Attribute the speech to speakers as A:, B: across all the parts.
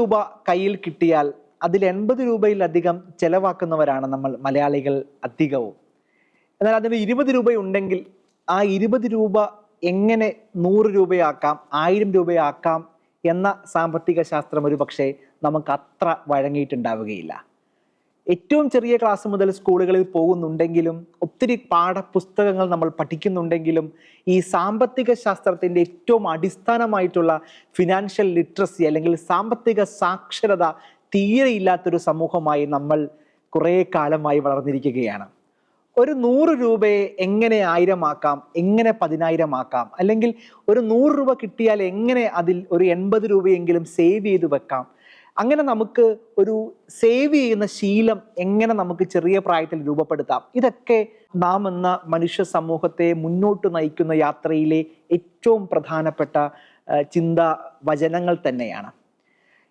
A: രൂപ കയ്യിൽ കിട്ടിയാൽ അതിൽ എൺപത് രൂപയിലധികം ചെലവാക്കുന്നവരാണ് നമ്മൾ മലയാളികൾ അധികവും. എന്നാൽ അതിന് ഇരുപത് രൂപ ഉണ്ടെങ്കിൽ ആ ഇരുപത് രൂപ എങ്ങനെ നൂറ് രൂപയാക്കാം ആയിരം രൂപയാക്കാം എന്ന സാമ്പത്തിക ശാസ്ത്രം ഒരു പക്ഷേ നമുക്ക് അത്ര വഴങ്ങിയിട്ടുണ്ടാവുകയില്ല. ഏറ്റവും ചെറിയ ക്ലാസ് മുതൽ സ്കൂളുകളിൽ പോകുന്നുണ്ടെങ്കിലും ഒത്തിരി പാഠപുസ്തകങ്ങൾ നമ്മൾ പഠിക്കുന്നുണ്ടെങ്കിലും ഈ സാമ്പത്തിക ശാസ്ത്രത്തിന്റെ ഏറ്റവും അടിസ്ഥാനമായിട്ടുള്ള ഫിനാൻഷ്യൽ ലിറ്ററസി അല്ലെങ്കിൽ സാമ്പത്തിക സാക്ഷരത തീരെ ഇല്ലാത്തൊരു സമൂഹമായി നമ്മൾ കുറേ കാലമായി വളർന്നിരിക്കുകയാണ്. ഒരു നൂറ് രൂപയെ എങ്ങനെ ആയിരമാക്കാം എങ്ങനെ പതിനായിരമാക്കാം അല്ലെങ്കിൽ ഒരു നൂറ് രൂപ കിട്ടിയാൽ എങ്ങനെ അതിൽ ഒരു എൺപത് രൂപയെങ്കിലും സേവ് ചെയ്ത് വെക്കാം അങ്ങനെ നമുക്ക് ഒരു സേവ് ചെയ്യുന്ന ശീലം എങ്ങനെ നമുക്ക് ചെറിയ പ്രായത്തിൽ രൂപപ്പെടുത്താം? ഇതൊക്കെ നാം എന്ന മനുഷ്യ സമൂഹത്തെ മുന്നോട്ട് നയിക്കുന്ന യാത്രയിലെ ഏറ്റവും പ്രധാനപ്പെട്ട ചിന്ത വചനങ്ങൾ തന്നെയാണ്.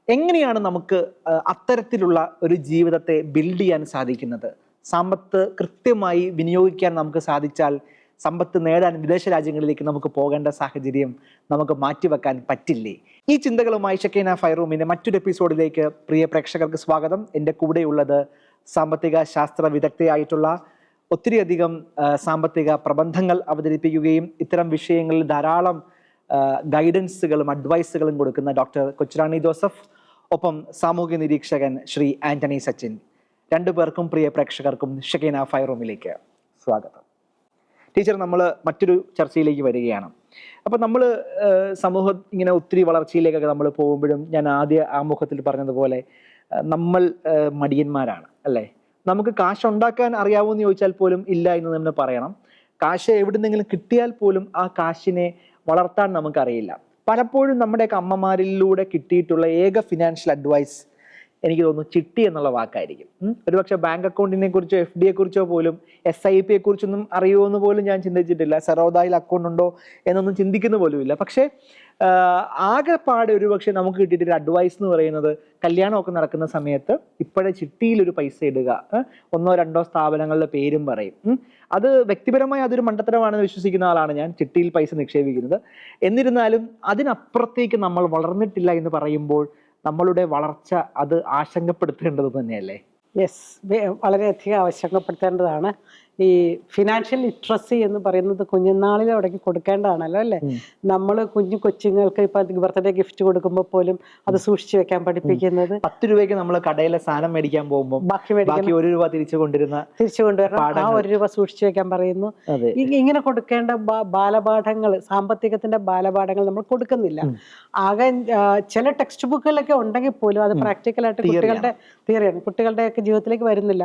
A: എങ്ങനെയാണ് നമുക്ക് അത്തരത്തിലുള്ള ഒരു ജീവിതത്തെ ബിൽഡ് ചെയ്യാൻ സാധിക്കുന്നത്? സമ്പത്ത് കൃത്യമായി വിനിയോഗിക്കാൻ നമുക്ക് സാധിച്ചാൽ സമ്പത്ത് നേടാൻ വിദേശ രാജ്യങ്ങളിലേക്ക് നമുക്ക് പോകേണ്ട സാഹചര്യം നമുക്ക് മാറ്റിവെക്കാൻ പറ്റില്ലേ? ഈ ചിന്തകളുമായി ഷക്കീന ഫൈറൂമിന്റെ മറ്റൊരു എപ്പിസോഡിലേക്ക് പ്രിയ പ്രേക്ഷകർക്ക് സ്വാഗതം. എന്റെ കൂടെയുള്ളത് സാമ്പത്തിക ശാസ്ത്ര വിദഗ്ധയായിട്ടുള്ള ഒത്തിരിയധികം സാമ്പത്തിക പ്രബന്ധങ്ങൾ അവതരിപ്പിക്കുകയും ഇത്തരം വിഷയങ്ങളിൽ ധാരാളം ഗൈഡൻസുകളും അഡ്വൈസുകളും കൊടുക്കുന്ന ഡോക്ടർ കൊച്ചുറാണി ജോസഫ് ഒപ്പം സാമൂഹ്യ നിരീക്ഷകൻ ശ്രീ ആന്റണി സച്ചിൻ. രണ്ടു പേർക്കും പ്രിയ പ്രേക്ഷകർക്കും ഷക്കീന ഫൈറൂമിലേക്ക് സ്വാഗതം. ടീച്ചർ നമ്മൾ മറ്റൊരു ചർച്ചയിലേക്ക് വരികയാണ്. അപ്പൊ നമ്മൾ സമൂഹ ഇങ്ങനെ ഒത്തിരി വളർച്ചയിലേക്കൊക്കെ നമ്മൾ പോകുമ്പോഴും ഞാൻ ആദ്യ ആമുഖത്തിൽ പറഞ്ഞതുപോലെ നമ്മൾ മടിയന്മാരാണ് അല്ലേ? നമുക്ക് കാശ് ഉണ്ടാക്കാൻ അറിയാവോന്ന് ചോദിച്ചാൽ പോലും ഇല്ല എന്ന് നമ്മൾ പറയണം. കാശ് എവിടുന്നെങ്കിലും കിട്ടിയാൽ പോലും ആ കാശിനെ വളർത്താൻ നമുക്കറിയില്ല. പലപ്പോഴും നമ്മുടെയൊക്കെ അമ്മമാരിലൂടെ കിട്ടിയിട്ടുള്ള ഏക ഫിനാൻഷ്യൽ അഡ്വൈസ് എനിക്ക് തോന്നുന്നു ചിട്ടി എന്നുള്ള വാക്കായിരിക്കും. ഒരുപക്ഷെ ബാങ്ക് അക്കൗണ്ടിനെ കുറിച്ചോ എഫ് ഡിയെ കുറിച്ചോ പോലും എസ് ഐ പിയെ കുറിച്ചൊന്നും അറിയുമോ എന്ന് പോലും ഞാൻ ചിന്തിച്ചിട്ടില്ല. സറോദായിൽ അക്കൗണ്ട് ഉണ്ടോ എന്നൊന്നും ചിന്തിക്കുന്ന പോലുമില്ല. പക്ഷേ ആകെപ്പാടെ ഒരുപക്ഷെ നമുക്ക് കിട്ടിയിട്ടൊരു അഡ്വൈസ് എന്ന് പറയുന്നത് കല്യാണമൊക്കെ നടക്കുന്ന സമയത്ത് ഇപ്പോഴേ ചിട്ടിയിൽ ഒരു പൈസ ഇടുക. ഒന്നോ രണ്ടോ സ്ഥാപനങ്ങളുടെ പേരും പറയും. അത് വ്യക്തിപരമായി അതൊരു മണ്ടത്തരമാണെന്ന് വിശ്വസിക്കുന്ന ആളാണ് ഞാൻ ചിട്ടിയിൽ പൈസ നിക്ഷേപിക്കുന്നത്. എന്നിരുന്നാലും അതിനപ്പുറത്തേക്ക് നമ്മൾ വളർന്നിട്ടില്ല എന്ന് പറയുമ്പോൾ നമ്മളുടെ വളർച്ച അത് ആശങ്കപ്പെടുത്തേണ്ടത് തന്നെയല്ലേ?
B: യെസ് വളരെയധികം ആവശ്യപ്പെടുത്തേണ്ടതാണ് ഈ ഫിനാൻഷ്യൽ ലിറ്ററസി എന്ന് പറയുന്നത് കുഞ്ഞുനാളിൽ അവിടേക്ക് കൊടുക്കേണ്ടതാണല്ലോ അല്ലേ? നമ്മൾ കുഞ്ഞു കൊച്ചുങ്ങൾക്ക് ഇപ്പൊ ബർത്ത്ഡേ ഗിഫ്റ്റ് കൊടുക്കുമ്പോൾ പോലും അത് സൂക്ഷിച്ചു വെക്കാൻ പഠിപ്പിക്കുന്നത്.
A: പത്ത് രൂപയ്ക്ക് നമ്മൾ കടയിലെ സാധനം മേടിക്കാൻ പോകുമ്പോൾ
B: ബാക്കി മേടിക്കാൻ
A: ഒരു രൂപ തിരിച്ചു കൊണ്ടിരുന്ന
B: തിരിച്ചു കൊണ്ടുവരണം. ആ. ഒരു രൂപ സൂക്ഷിച്ചു വെക്കാൻ പറയുന്നു. ഇങ്ങനെ കൊടുക്കേണ്ട ബാലപാഠങ്ങൾ സാമ്പത്തികത്തിന്റെ ബാലപാഠങ്ങൾ നമ്മൾ കൊടുക്കുന്നില്ല. ആകെ ചില ടെക്സ്റ്റ് ബുക്കുകളൊക്കെ ഉണ്ടെങ്കിൽ പോലും അത് പ്രാക്ടിക്കലായിട്ട് കുട്ടികളുടെ തിയറിയാണ് കുട്ടികളുടെയൊക്കെ ജീവിതത്തിലേക്ക് വരുന്നില്ല.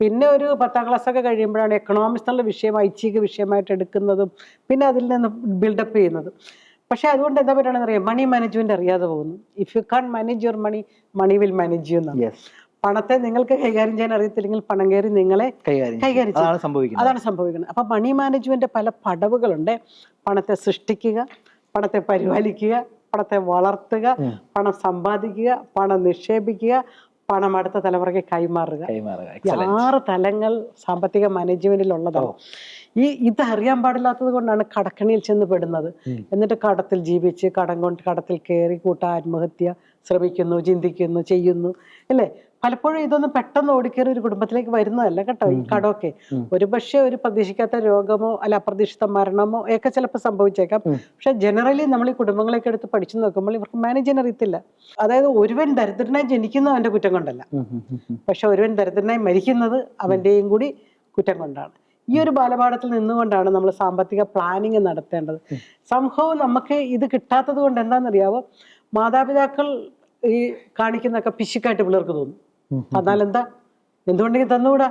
B: പിന്നെ ഒരു പത്താം ക്ലാസ് ഒക്കെ കഴിയുമ്പോഴാണ് എക്കണോമിക്സ് എന്നുള്ള വിഷയം ഐച്ഛിക വിഷയമായിട്ട് എടുക്കുന്നതും പിന്നെ അതിൽ നിന്ന് ബിൽഡപ്പ് ചെയ്യുന്നതും. പക്ഷേ അതുകൊണ്ട് എന്താ പറയുകയാണെന്ന് അറിയാം മണി മാനേജ്മെന്റ് അറിയാതെ പോകുന്നു. If you can manage your money money will manage you എന്നാണ്. പണത്തെ നിങ്ങൾക്ക് കൈകാര്യം ചെയ്യാൻ അറിയത്തില്ലെങ്കിൽ പണം കയറി നിങ്ങളെ
A: കൈകാര്യം അതാണ് സംഭവിക്കുന്നത്.
B: അപ്പൊ മണി മാനേജ്മെന്റ് പല പടവുകളുണ്ട്. പണത്തെ സൃഷ്ടിക്കുക പണത്തെ പരിപാലിക്കുക പണത്തെ വളർത്തുക പണം സമ്പാദിക്കുക പണം നിക്ഷേപിക്കുക പണം അടുത്ത തലമുറയ്ക്ക് കൈമാറുക. ആറ് തലങ്ങൾ സാമ്പത്തിക മാനേജ്മെന്റിൽ ഉള്ളതാണ്. ഈ ഇത് അറിയാൻ പാടില്ലാത്തത് കൊണ്ടാണ് കടക്കണിയിൽ ചെന്ന് പെടുന്നത്. എന്നിട്ട് കടത്തിൽ ജീവിച്ച് കടം കൊണ്ട് കടത്തിൽ കയറി കൂട്ട ആത്മഹത്യ ശ്രമിക്കുന്നു ചിന്തിക്കുന്നു ചെയ്യുന്നു. അല്ലേ? പലപ്പോഴും ഇതൊന്നും പെട്ടെന്ന് ഓടിക്കേറി ഒരു കുടുംബത്തിലേക്ക് വരുന്നതല്ല കേട്ടോ ഈ കടമൊക്കെ. ഒരു പക്ഷേ ഒരു പ്രതീക്ഷിക്കാത്ത രോഗമോ അല്ല അപ്രതീക്ഷിത മരണമോ ഒക്കെ ചിലപ്പോൾ സംഭവിച്ചേക്കാം. പക്ഷെ ജനറലി നമ്മൾ ഈ കുടുംബങ്ങളൊക്കെ എടുത്ത് പഠിച്ചു നോക്കുമ്പോൾ ഇവർക്ക് മാനേജ് ചെയ്യാൻ അറിയത്തില്ല. അതായത് ഒരുവൻ ദരിദ്രനായി ജനിക്കുന്നത് അവന്റെ കുറ്റം കൊണ്ടല്ല. പക്ഷെ ഒരുവൻ ദരിദ്രനായി മരിക്കുന്നത് അവന്റെയും കൂടി കുറ്റം കൊണ്ടാണ്. ഈ ഒരു ബാലപാഠത്തിൽ നിന്നുകൊണ്ടാണ് നമ്മൾ സാമ്പത്തിക പ്ലാനിങ് നടത്തേണ്ടത്. സംഭവം നമുക്ക് ഇത് കിട്ടാത്തത് കൊണ്ട് എന്താണെന്നറിയാവോ? മാതാപിതാക്കൾ ഈ കാണിക്കുന്നൊക്കെ പിശുക്കായിട്ട് പിള്ളേർക്ക് തോന്നും. എന്താ എന്തുകൊണ്ടെങ്കിൽ തന്നുകൂടാ?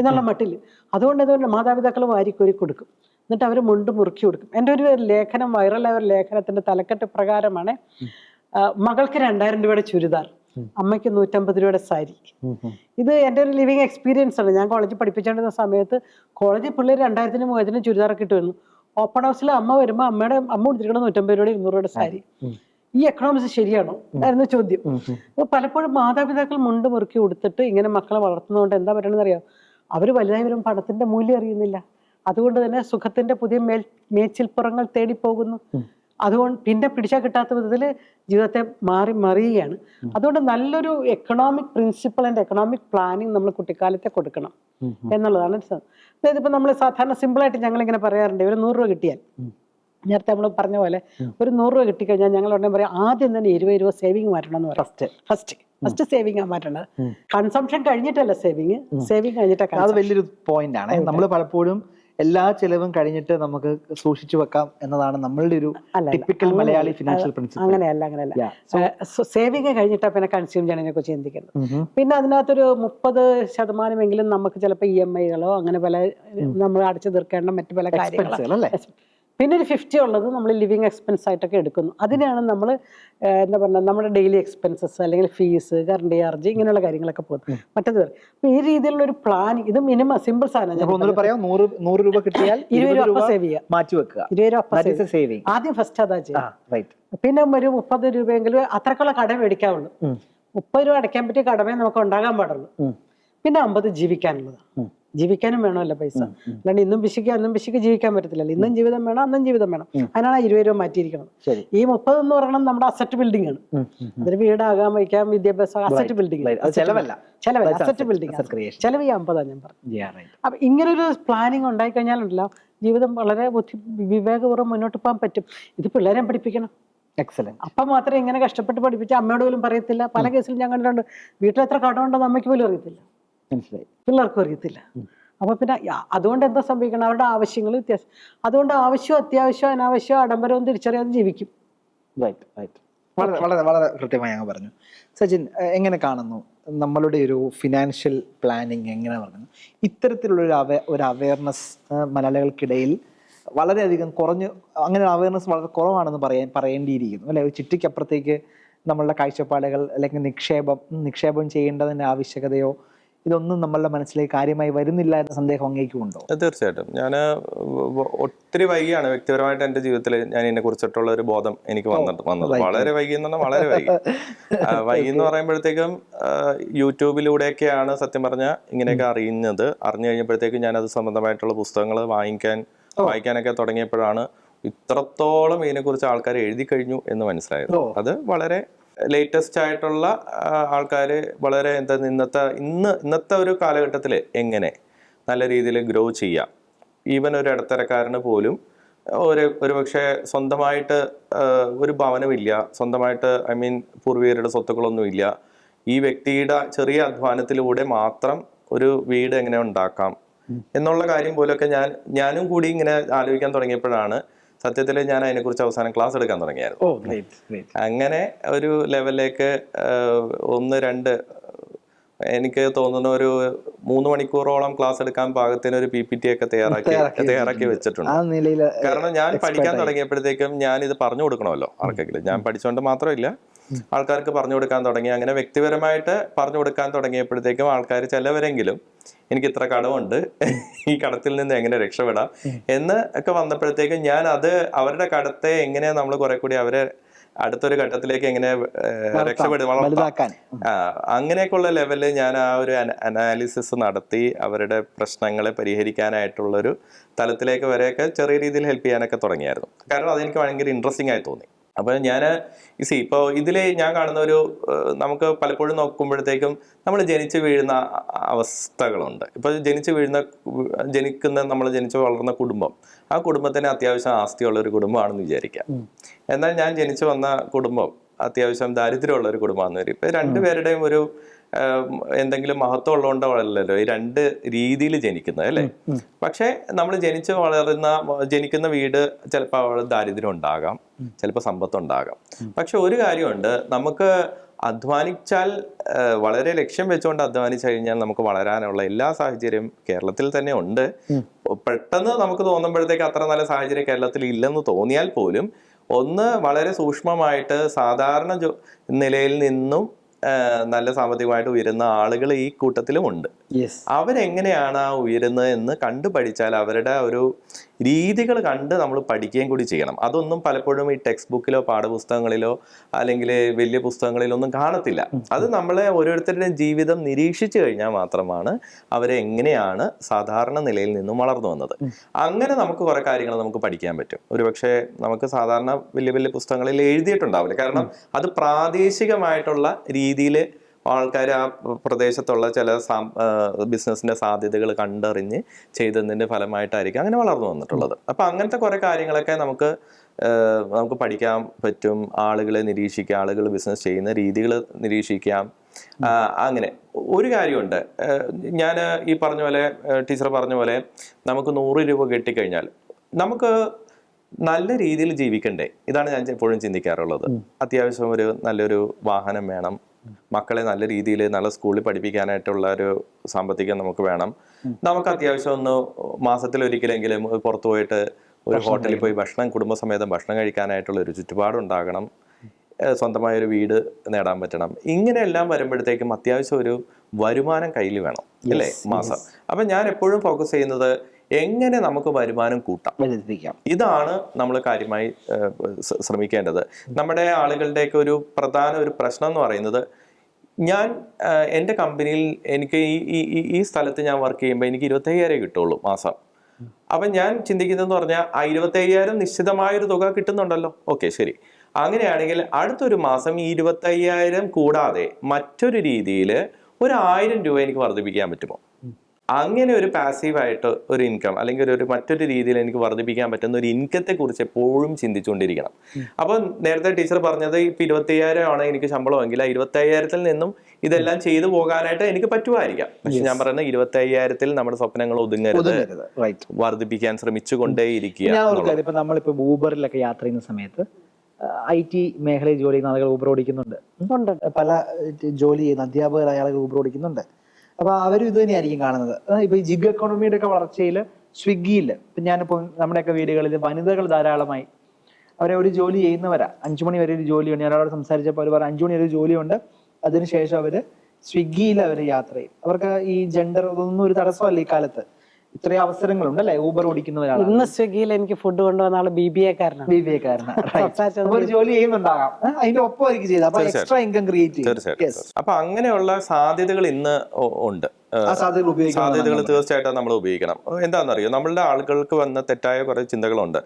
B: എന്നുള്ള മട്ടിൽ അതുകൊണ്ട് അതുകൊണ്ട് മാതാപിതാക്കൾ വാരിക്കോരി കൊടുക്കും. എന്നിട്ട് അവർ മുണ്ട് മുറുക്കി കൊടുക്കും. എന്റെ ഒരു ലേഖനം വൈറലായ ഒരു ലേഖനത്തിന്റെ തലക്കെട്ട് പ്രകാരമാണ് മകൾക്ക് രണ്ടായിരം രൂപയുടെ ചുരിദാർ അമ്മയ്ക്ക് നൂറ്റമ്പത് രൂപയുടെ സാരി. ഇത് എന്റെ ഒരു ലിവിങ് എക്സ്പീരിയൻസ് ആണ്. ഞാൻ കോളേജിൽ പഠിപ്പിച്ചുകൊണ്ടിരുന്ന സമയത്ത് കോളേജിൽ പിള്ളേർ രണ്ടായിരത്തിന് മൂവായിരത്തിന് ചുരിദാറൊക്കെ ഇട്ട് വരുന്നു ഓപ്പൺ ഹൗസിൽ അമ്മ വരുമ്പോൾ അമ്മയുടെ അമ്മ കൊടുത്തിരിക്കണം നൂറ്റമ്പത് രൂപയുടെ ഇരുന്നൂറ് രൂപയുടെ സാരി. ഈ എക്കണോമിക്സ് ശരിയാണോ? ആയിരുന്നു ചോദ്യം. അപ്പോൾ പലപ്പോഴും മാതാപിതാക്കൾ മുണ്ട് മുറുക്കി കൊടുത്തിട്ട് ഇങ്ങനെ മക്കളെ വളർത്തുന്നതുകൊണ്ട് എന്താ പറയണമെന്ന് അറിയാം അവർ വലുതായി വരുമ്പോൾ പണത്തിന്റെ മൂല്യം അറിയുന്നില്ല. അതുകൊണ്ട് തന്നെ സുഖത്തിന്റെ പുതിയ മേൽ മേച്ചിൽപ്പുറങ്ങൾ തേടി പോകുന്നു അതുകൊണ്ട് പിന്നെ പിടിച്ചാൽ കിട്ടാത്ത വിധത്തിൽ ജീവിതത്തെ മാറി മറിയുകയാണ്. അതുകൊണ്ട് നല്ലൊരു economic principle and economic planning നമ്മൾ കുട്ടിക്കാലത്തെ കൊടുക്കണം എന്നുള്ളതാണ് അതായത് ഇപ്പം നമ്മൾ സാധാരണ സിമ്പിളായിട്ട് ഞങ്ങളിങ്ങനെ പറയാറുണ്ട് ഒരു നൂറ് രൂപ കിട്ടിയാൽ. നേരത്തെ നമ്മൾ പറഞ്ഞ പോലെ ഒരു നൂറ് രൂപ കിട്ടിക്കഴിഞ്ഞാൽ ഞങ്ങൾ ഉടനെ പറയാം ആദ്യം തന്നെ ഇരുപത് രൂപ സേവിങ് മാറ്റണം എന്ന് പറയും
A: ഫസ്റ്റ്
B: ഫസ്റ്റ് ഫസ്റ്റ് സേവിങ് ആ മാറ്റേണ്ടത്. കൺസംഷൻ കഴിഞ്ഞിട്ടല്ല സേവിങ് സേവിങ് കഴിഞ്ഞിട്ടാണ്
A: അത് വലിയൊരു പോയിന്റ് ആണ്. നമ്മൾ പലപ്പോഴും എല്ലാ ചെലവും കഴിഞ്ഞിട്ട് നമുക്ക് സൂക്ഷിച്ചു വെക്കാം എന്നതാണ് നമ്മളുടെ ഒരു ടിപ്പിക്കൽ മലയാളി ഫിനാൻഷ്യൽ പ്രിൻസിപ്പിൾ
B: അങ്ങനെയല്ല അങ്ങനെയല്ല. സേവിങ് കഴിഞ്ഞിട്ടാ പിന്നെ കൺസ്യൂം ചെയ്യണതിനെ കുറിച്ച് ചിന്തിക്കുന്നത്. പിന്നെ അതിനകത്തൊരു മുപ്പത് ശതമാനമെങ്കിലും നമുക്ക് ചിലപ്പോൾ ഇ എം ഐകളോ അങ്ങനെ പല നമ്മൾ അടച്ചു തീർക്കേണ്ട മറ്റു പല കാര്യങ്ങളോ പിന്നെ ഒരു ഫിഫ്റ്റി ഉള്ളത് നമ്മൾ ലിവിങ് എക്സ്പെൻസ് ആയിട്ടൊക്കെ എടുക്കുന്നു. അതിനാണ് നമ്മൾ എന്താ പറയുക നമ്മുടെ ഡെയിലി എക്സ്പെൻസസ് അല്ലെങ്കിൽ ഫീസ് കറണ്ട് ചാർജ് ഇങ്ങനെയുള്ള കാര്യങ്ങളൊക്കെ പോകുന്നത്. മറ്റേത് വേറെ. അപ്പം ഈ രീതിയിലുള്ള ഒരു പ്ലാൻ ഇത് മിനിമം സിമ്പിൾ സാധനം.
A: പറയാം നൂറ് നൂറ് രൂപ കിട്ടിയാൽ
B: ഇരുപത് രൂപ സേവ് ചെയ്യുക.
A: മാറ്റി വെക്കുക.
B: ഇരുപത് രൂപ
A: സേവിങ്
B: ആദ്യം ഫസ്റ്റ് അതാ ചെയ്യുക. പിന്നെ ഒരു മുപ്പത് രൂപയെങ്കിലും അത്രക്കുള്ള കടം മേടിക്കാവുള്ളൂ. മുപ്പത് രൂപ അടയ്ക്കാൻ പറ്റിയ കടമേ നമുക്ക് ഉണ്ടാകാൻ പാടുള്ളൂ. പിന്നെ അമ്പത് ജീവിക്കാനുള്ളത്. ജീവിക്കാനും വേണമല്ലോ പൈസ. അല്ലാണ്ട് ഇന്നും പിശിക്കുക അന്നും പിശിക്ക് ജീവിക്കാൻ പറ്റത്തില്ലല്ലോ. ഇന്നും ജീവിതം വേണം അന്നും ജീവിതം വേണം. അതിനാണ് ഇരുപത് രൂപ മാറ്റിയിരിക്കുന്നത്. ഈ മുപ്പത് എന്ന് പറയുന്നത് നമ്മുടെ അസറ്റ് ബിൽഡിംഗ് ആണ്. അതിന് വീടാകാം വയ്ക്കാം വിദ്യാഭ്യാസം അസറ്റ് ബിൽഡിംഗ്
A: ചെലവല്ല.
B: ചെലവല്ല അസറ്റ് ബിൽഡിംഗ്. ചെലവ് ഈ അമ്പതാണ് ഞാൻ
A: പറഞ്ഞത്.
B: അപ്പൊ ഇങ്ങനെ ഇങ്ങനൊരു പ്ലാനിങ് ഉണ്ടായി കഴിഞ്ഞാലുണ്ടല്ലോ ജീവിതം വളരെ ബുദ്ധി വിവേകപൂർവം മുന്നോട്ട് പോകാൻ പറ്റും. ഇത് പിള്ളേരെ പഠിപ്പിക്കണം.
A: എക്സലന്റ്
B: അപ്പം മാത്രമേ ഇങ്ങനെ കഷ്ടപ്പെട്ട് പഠിപ്പിച്ച അമ്മയോട് പോലും പറയത്തില്ല. പല കേസിലും ഞാൻ കണ്ടിട്ടുണ്ട് വീട്ടിൽ എത്ര കടമുണ്ടെന്ന് അമ്മയ്ക്ക് പോലും അറിയത്തില്ല.
A: മനസ്സിലായി.
B: പിള്ളേർക്കും അറിയത്തില്ല. അപ്പൊ പിന്നെ അതുകൊണ്ട് എന്താ സംഭവിക്കണം? അവരുടെ ആവശ്യങ്ങൾ വ്യത്യാസം. അതുകൊണ്ട് ആവശ്യം അത്യാവശ്യം അനാവശ്യം ആഡംബരവും തിരിച്ചറിയാതെ ജീവിക്കും.
A: റൈറ്റ് റൈറ്റ് വളരെ വളരെ വളരെ കൃത്യമായി അങ്ങ് പറഞ്ഞു. സച്ചിൻ എങ്ങനെ കാണുന്നു? നമ്മളുടെ ഒരു ഫിനാൻഷ്യൽ പ്ലാനിങ് എങ്ങനെ പറഞ്ഞു ഇത്തരത്തിലുള്ള ഒരു അവ ഒരു അവയർനെസ് മലയാളികൾക്കിടയിൽ വളരെയധികം കുറഞ്ഞ് അങ്ങനെ അവയർനെസ് വളരെ കുറവാണെന്ന് പറയാൻ പറയേണ്ടിയിരിക്കുന്നു. അല്ലെ? ഒരു ചിട്ടിക്കപ്പുറത്തേക്ക് നമ്മളുടെ കാഴ്ചപ്പാടുകൾ അല്ലെങ്കിൽ നിക്ഷേപം നിക്ഷേപം ചെയ്യേണ്ടതിന്റെ ആവശ്യകതയോ ഇതൊന്നും നമ്മളുടെ മനസ്സിലേക്ക് കാര്യമായി വരുന്നില്ല എന്ന സന്ദേഹം അങ്ങേക്കുമുണ്ടോ
C: തീർച്ചയായിട്ടും. ഞാൻ ഒത്തിരി വൈകിയാണ്. വ്യക്തിപരമായിട്ട് എന്റെ ജീവിതത്തിൽ ഞാൻ ഇതിനെ കുറിച്ചിട്ടുള്ള ഒരു ബോധം എനിക്ക് വന്നിട്ട് വന്നത് വളരെ വൈകി എന്ന് പറഞ്ഞാൽ വളരെ വൈകി. വൈകി എന്ന് പറയുമ്പോഴത്തേക്കും യൂട്യൂബിലൂടെയൊക്കെയാണ് സത്യം പറഞ്ഞാൽ ഇങ്ങനെയൊക്കെ അറിയുന്നത്. അറിഞ്ഞു കഴിഞ്ഞപ്പോഴത്തേക്കും ഞാൻ അത് സംബന്ധമായിട്ടുള്ള പുസ്തകങ്ങൾ വാങ്ങിക്കാൻ വായിക്കാനൊക്കെ തുടങ്ങിയപ്പോഴാണ് ഇത്രത്തോളം ഇതിനെക്കുറിച്ച് ആൾക്കാർ എഴുതി കഴിഞ്ഞു എന്ന് മനസ്സിലായത്. അത് വളരെ ലേറ്റസ്റ്റ് ആയിട്ടുള്ള ആൾക്കാർ വളരെ എന്താ ഇന്നത്തെ ഇന്ന് ഇന്നത്തെ ഒരു കാലഘട്ടത്തിൽ എങ്ങനെ നല്ല രീതിയിൽ ഗ്രോ ചെയ്യാം? ഈവൻ ഒരു ഇടത്തരക്കാരന് പോലും ഒരു ഒരു പക്ഷേ സ്വന്തമായിട്ട് ഒരു ഭവനമില്ല. സ്വന്തമായിട്ട് ഐ മീൻ പൂർവീകരുടെ സ്വത്തുക്കളൊന്നുമില്ല. ഈ വ്യക്തിയുടെ ചെറിയ അധ്വാനത്തിലൂടെ മാത്രം ഒരു വീട് എങ്ങനെ ഉണ്ടാക്കാം? എന്നുള്ള കാര്യം പോലൊക്കെ ഞാൻ ഞാനും കൂടി ഇങ്ങനെ ആലോചിക്കാൻ തുടങ്ങിയപ്പോഴാണ് സത്യത്തിൽ ഞാൻ അതിനെക്കുറിച്ച് അവസാനം ക്ലാസ് എടുക്കാൻ തുടങ്ങിയായിരുന്നു. അങ്ങനെ ഒരു ലെവലിലേക്ക് ഒന്ന് രണ്ട് എനിക്ക് തോന്നുന്ന ഒരു മൂന്ന് മണിക്കൂറോളം ക്ലാസ് എടുക്കാൻ പാകത്തിന് ഒരു പി പി ടി ഒക്കെ തയ്യാറാക്കി
A: തയ്യാറാക്കി
C: വെച്ചിട്ടുണ്ട്. കാരണം ഞാൻ പഠിക്കാൻ തുടങ്ങിയപ്പോഴത്തേക്കും ഞാൻ ഇത് പറഞ്ഞു കൊടുക്കണമല്ലോ ആർക്കെങ്കിലും ഞാൻ പഠിച്ചുകൊണ്ട് മാത്രമില്ല ആൾക്കാർക്ക് പറഞ്ഞു കൊടുക്കാൻ തുടങ്ങി. അങ്ങനെ വ്യക്തിപരമായിട്ട് പറഞ്ഞു കൊടുക്കാൻ തുടങ്ങിയപ്പോഴത്തേക്കും ആൾക്കാർ ചിലവരെങ്കിലും എനിക്ക് ഇത്ര കടമുണ്ട്. ഈ കടത്തിൽ നിന്ന് എങ്ങനെ രക്ഷപ്പെടാം? എന്ന് ഒക്കെ വന്നപ്പോഴത്തേക്കും ഞാൻ അത് അവരുടെ കടത്തെ എങ്ങനെ നമ്മൾ കുറെ കൂടി അവരെ അടുത്തൊരു ഘട്ടത്തിലേക്ക് എങ്ങനെ രക്ഷപ്പെടും അങ്ങനെയൊക്കെയുള്ള ലെവലിൽ ഞാൻ ആ ഒരു അനാലിസിസ് നടത്തി അവരുടെ പ്രശ്നങ്ങളെ പരിഹരിക്കാനായിട്ടുള്ളൊരു തലത്തിലേക്ക് വരെയൊക്കെ ചെറിയ രീതിയിൽ ഹെൽപ്പ് ചെയ്യാനൊക്കെ തുടങ്ങിയായിരുന്നു. കാരണം അതെനിക്ക് ഭയങ്കര ഇൻട്രസ്റ്റിംഗ് ആയി തോന്നി. അപ്പോൾ ഞാൻ സി ഇപ്പോൾ ഇതിൽ ഞാൻ കാണുന്ന ഒരു നമുക്ക് പലപ്പോഴും നോക്കുമ്പോഴത്തേക്കും നമ്മൾ ജനിച്ചു വീഴുന്ന അവസ്ഥകളുണ്ട്. ഇപ്പോൾ ജനിച്ചു വീഴുന്ന ജനിക്കുന്ന നമ്മൾ ജനിച്ചു വളർന്ന കുടുംബം ആ കുടുംബത്തിന് അത്യാവശ്യം ആസ്തിയുള്ള ഒരു കുടുംബമാണെന്ന് വിചാരിക്കാം. എന്നാൽ ഞാൻ ജനിച്ചു വന്ന കുടുംബം അത്യാവശ്യം ദാരിദ്ര്യമുള്ള ഒരു കുടുംബമാണെന്ന് വരും ഇപ്പൊ രണ്ടുപേരുടെയും ഒരു എന്തെങ്കിലും മഹത്വം ഉള്ളതുകൊണ്ടല്ലോ ഈ രണ്ട് രീതിയിൽ ജനിക്കുന്നത് അല്ലേ? പക്ഷെ നമ്മൾ ജനിച്ച് വളരുന്ന ജനിക്കുന്ന വീട് ചിലപ്പോൾ ദാരിദ്ര്യം ഉണ്ടാകാം ചിലപ്പോൾ സമ്പത്ത് ഉണ്ടാകാം. പക്ഷെ ഒരു കാര്യമുണ്ട്. നമുക്ക് അധ്വാനിച്ചാൽ വളരെ ലക്ഷ്യം വെച്ചുകൊണ്ട് അധ്വാനിച്ചു കഴിഞ്ഞാൽ നമുക്ക് വളരാനുള്ള എല്ലാ സാഹചര്യം കേരളത്തിൽ തന്നെ ഉണ്ട്. പെട്ടെന്ന് നമുക്ക് തോന്നുമ്പോഴത്തേക്ക് അത്ര നല്ല സാഹചര്യം കേരളത്തിൽ ഇല്ലെന്ന് തോന്നിയാൽ പോലും ഒന്ന് വളരെ സൂക്ഷ്മമായിട്ട് സാധാരണ നിലയിൽ നിന്നും നല്ല സാമ്പത്തികമായിട്ട് ഉയരുന്ന ആളുകൾ ഈ കൂട്ടത്തിലും ഉണ്ട്. അവരെങ്ങനെയാണ് ആ ഉയരുന്നത് എന്ന് കണ്ടു പഠിച്ചാൽ അവരുടെ ഒരു രീതികൾ കണ്ട് നമ്മൾ പഠിക്കുകയും കൂടി ചെയ്യണം. അതൊന്നും പലപ്പോഴും ഈ ടെക്സ്റ്റ് ബുക്കിലോ പാഠപുസ്തകങ്ങളിലോ അല്ലെങ്കിൽ വലിയ പുസ്തകങ്ങളിലോ ഒന്നും കാണത്തില്ല. അത് നമ്മളെ ഓരോരുത്തരുടെയും ജീവിതം നിരീക്ഷിച്ചു കഴിഞ്ഞാൽ മാത്രമാണ് അവരെ എങ്ങനെയാണ് സാധാരണ നിലയിൽ നിന്നും വളർന്നു വന്നത്. അങ്ങനെ നമുക്ക് കുറെ കാര്യങ്ങൾ നമുക്ക് പഠിക്കാൻ പറ്റും. ഒരുപക്ഷെ നമുക്ക് സാധാരണ വലിയ വലിയ പുസ്തകങ്ങളിൽ എഴുതിയിട്ടുണ്ടാവില്ല. കാരണം അത് പ്രാദേശികമായിട്ടുള്ള രീതിയിൽ ആൾക്കാർ ആ പ്രദേശത്തുള്ള ചില ബിസിനസ്സിന്റെ സാധ്യതകൾ കണ്ടറിഞ്ഞ് ചെയ്തതിന്റെ ഫലമായിട്ടായിരിക്കും അങ്ങനെ വളർന്നു വന്നിട്ടുള്ളത്. അപ്പം അങ്ങനത്തെ കുറേ കാര്യങ്ങളൊക്കെ നമുക്ക് നമുക്ക് പഠിക്കാൻ പറ്റും. ആളുകളെ നിരീക്ഷിക്കാം ആളുകൾ ബിസിനസ് ചെയ്യുന്ന രീതികൾ നിരീക്ഷിക്കാം. അങ്ങനെ. ഒരു കാര്യമുണ്ട്. ഞാൻ ഈ പറഞ്ഞ പോലെ ടീച്ചർ പറഞ്ഞ പോലെ നമുക്ക് നൂറ് രൂപ കിട്ടിക്കഴിഞ്ഞാൽ നമുക്ക് നല്ല രീതിയിൽ ജീവിക്കണ്ടേ? ഇതാണ് ഞാൻ എപ്പോഴും ചിന്തിക്കാറുള്ളത്. അത്യാവശ്യം ഒരു നല്ലൊരു വാഹനം വേണം. മക്കളെ നല്ല രീതിയിൽ നല്ല സ്കൂളിൽ പഠിപ്പിക്കാനായിട്ടുള്ള ഒരു സാമ്പത്തികം നമുക്ക് വേണം. നമുക്ക് അത്യാവശ്യം ഒന്ന് മാസത്തിൽ ഒരിക്കലെങ്കിലും പുറത്തു പോയിട്ട് ഒരു ഹോട്ടലിൽ പോയി ഭക്ഷണം കുടുംബസമേതം ഭക്ഷണം കഴിക്കാനായിട്ടുള്ള ഒരു ചുറ്റുപാട് ഉണ്ടാകണം സ്വന്തമായ ഒരു വീട് നേടാൻ പറ്റണം. ഇങ്ങനെയെല്ലാം വരുമ്പോഴത്തേക്കും അത്യാവശ്യം ഒരു വരുമാനം കയ്യിൽ വേണം. അല്ലേ? മാസം. അപ്പൊ ഞാൻ എപ്പോഴും ഫോക്കസ് ചെയ്യുന്നത് എങ്ങനെ നമുക്ക് വരുമാനം കൂട്ടാം? ഇതാണ് നമ്മൾ കാര്യമായി ശ്രമിക്കേണ്ടത്. നമ്മുടെ ആളുകളുടെയൊക്കെ ഒരു പ്രധാന ഒരു പ്രശ്നം എന്ന് പറയുന്നത് ഞാൻ എന്റെ കമ്പനിയിൽ എനിക്ക് ഈ ഈ സ്ഥലത്ത് ഞാൻ വർക്ക് ചെയ്യുമ്പോൾ എനിക്ക് ഇരുപത്തയ്യായിരം കിട്ടുള്ളൂ മാസം. അപ്പം ഞാൻ ചിന്തിക്കുന്നതെന്ന് പറഞ്ഞാൽ ആ ഇരുപത്തയ്യായിരം നിശ്ചിതമായൊരു തുക കിട്ടുന്നുണ്ടല്ലോ. ഓക്കെ ശരി. അങ്ങനെയാണെങ്കിൽ അടുത്തൊരു മാസം ഈ ഇരുപത്തയ്യായിരം കൂടാതെ മറ്റൊരു രീതിയിൽ ഒരു ആയിരം രൂപ എനിക്ക് വർദ്ധിപ്പിക്കാൻ പറ്റുമോ? അങ്ങനെ ഒരു പാസീവായിട്ട് ഒരു ഇൻകം അല്ലെങ്കിൽ ഒരു- ഒരു മറ്റൊരു രീതിയിൽ എനിക്ക് വർദ്ധിപ്പിക്കാൻ പറ്റുന്ന ഒരു ഇൻകത്തെ കുറിച്ച് എപ്പോഴും ചിന്തിച്ചുകൊണ്ടിരിക്കണം. അപ്പോൾ നേരത്തെ ടീച്ചർ പറഞ്ഞത് ഇപ്പൊ ഇരുപത്തയ്യായിരം ആണ് എനിക്ക് ശമ്പളമെങ്കിൽ ആ ഇരുപത്തയ്യായിരത്തിൽ നിന്നും ഇതെല്ലാം ചെയ്തു പോകാനായിട്ട് എനിക്ക് പറ്റുമായിരിക്കാം. പക്ഷെ ഞാൻ പറയുന്നത് ഇരുപത്തയ്യായിരത്തിൽ നമ്മുടെ സ്വപ്നങ്ങൾ ഒതുങ്ങരുത്
A: റൈറ്റ്
C: വർദ്ധിപ്പിക്കാൻ ശ്രമിച്ചുകൊണ്ടേയിരിക്കുക
A: ഞാൻ ഒരു കാര്യം ഇപ്പൊ നമ്മളിപ്പോ ഊബറിലൊക്കെ യാത്ര ചെയ്യുന്ന സമയത്ത് ഐ ടി മേഖലയിൽ ജോലി ചെയ്യുന്ന ആളുകൾ ഊബർ ഓടിക്കുന്നുണ്ട്. പല ജോലി ചെയ്യുന്ന അധ്യാപകരായ ആളുകൾ ഊബർ ഓടിക്കുന്നുണ്ട്. അപ്പൊ അവരും ഇത് തന്നെയായിരിക്കും കാണുന്നത്. ഇപ്പൊ ഈ ജിഗ് എക്കോണമിയുടെ ഒക്കെ വളർച്ചയിൽ സ്വിഗ്ഗിയിൽ ഇപ്പൊ ഞാനിപ്പോ നമ്മുടെയൊക്കെ വീടുകളിൽ വനിതകൾ ധാരാളമായി. അവരെ ഒരു ജോലി ചെയ്യുന്നവരാ. അഞ്ചു മണി വരെ ഒരു ജോലിയുണ്ട്. ഞാൻ അവരോട് സംസാരിച്ചപ്പോൾ അവർ അഞ്ചു മണി വരെ ഒരു ജോലിയുണ്ട്. അതിനുശേഷം അവർ സ്വിഗ്ഗിയിൽ അവർ യാത്ര ചെയ്യും. അവർക്ക് ഈ ജെൻഡർ ഇതൊന്നും ഒരു തടസ്സമല്ല ഈ കാലത്ത്. ഇത്രയും അവസരങ്ങളുണ്ട് അല്ലെ? ഊബർ ഓടിക്കുന്നവരാണ്.
B: ഇന്ന് സ്വിഗ്ഗിയിൽ എനിക്ക് ഫുഡ് കൊണ്ടുവന്ന ആൾ ബി ബി എ കാരണം
A: ബി ബി എ
B: കാരണം
A: ഒരു ജോലി ചെയ്യുന്നുണ്ടാകാം. അതിന്റെ അതിന്റെ ഒപ്പമായിരിക്കും ചെയ്തത്. അപ്പൊ എക്സ്ട്രാ ഇൻകം ക്രിയേറ്റ് ചെയ്യും.
C: അപ്പൊ അങ്ങനെയുള്ള സാധ്യതകൾ ഇന്ന് ഉണ്ട്.
A: ആ സാധ്യതകൾ
C: തീർച്ചയായിട്ടും നമ്മൾ ഉപയോഗിക്കണം. എന്താണെന്നറിയോ? നമ്മളുടെ ആളുകൾക്ക് വന്ന തെറ്റായ കുറെ ചിന്തകളുണ്ട്.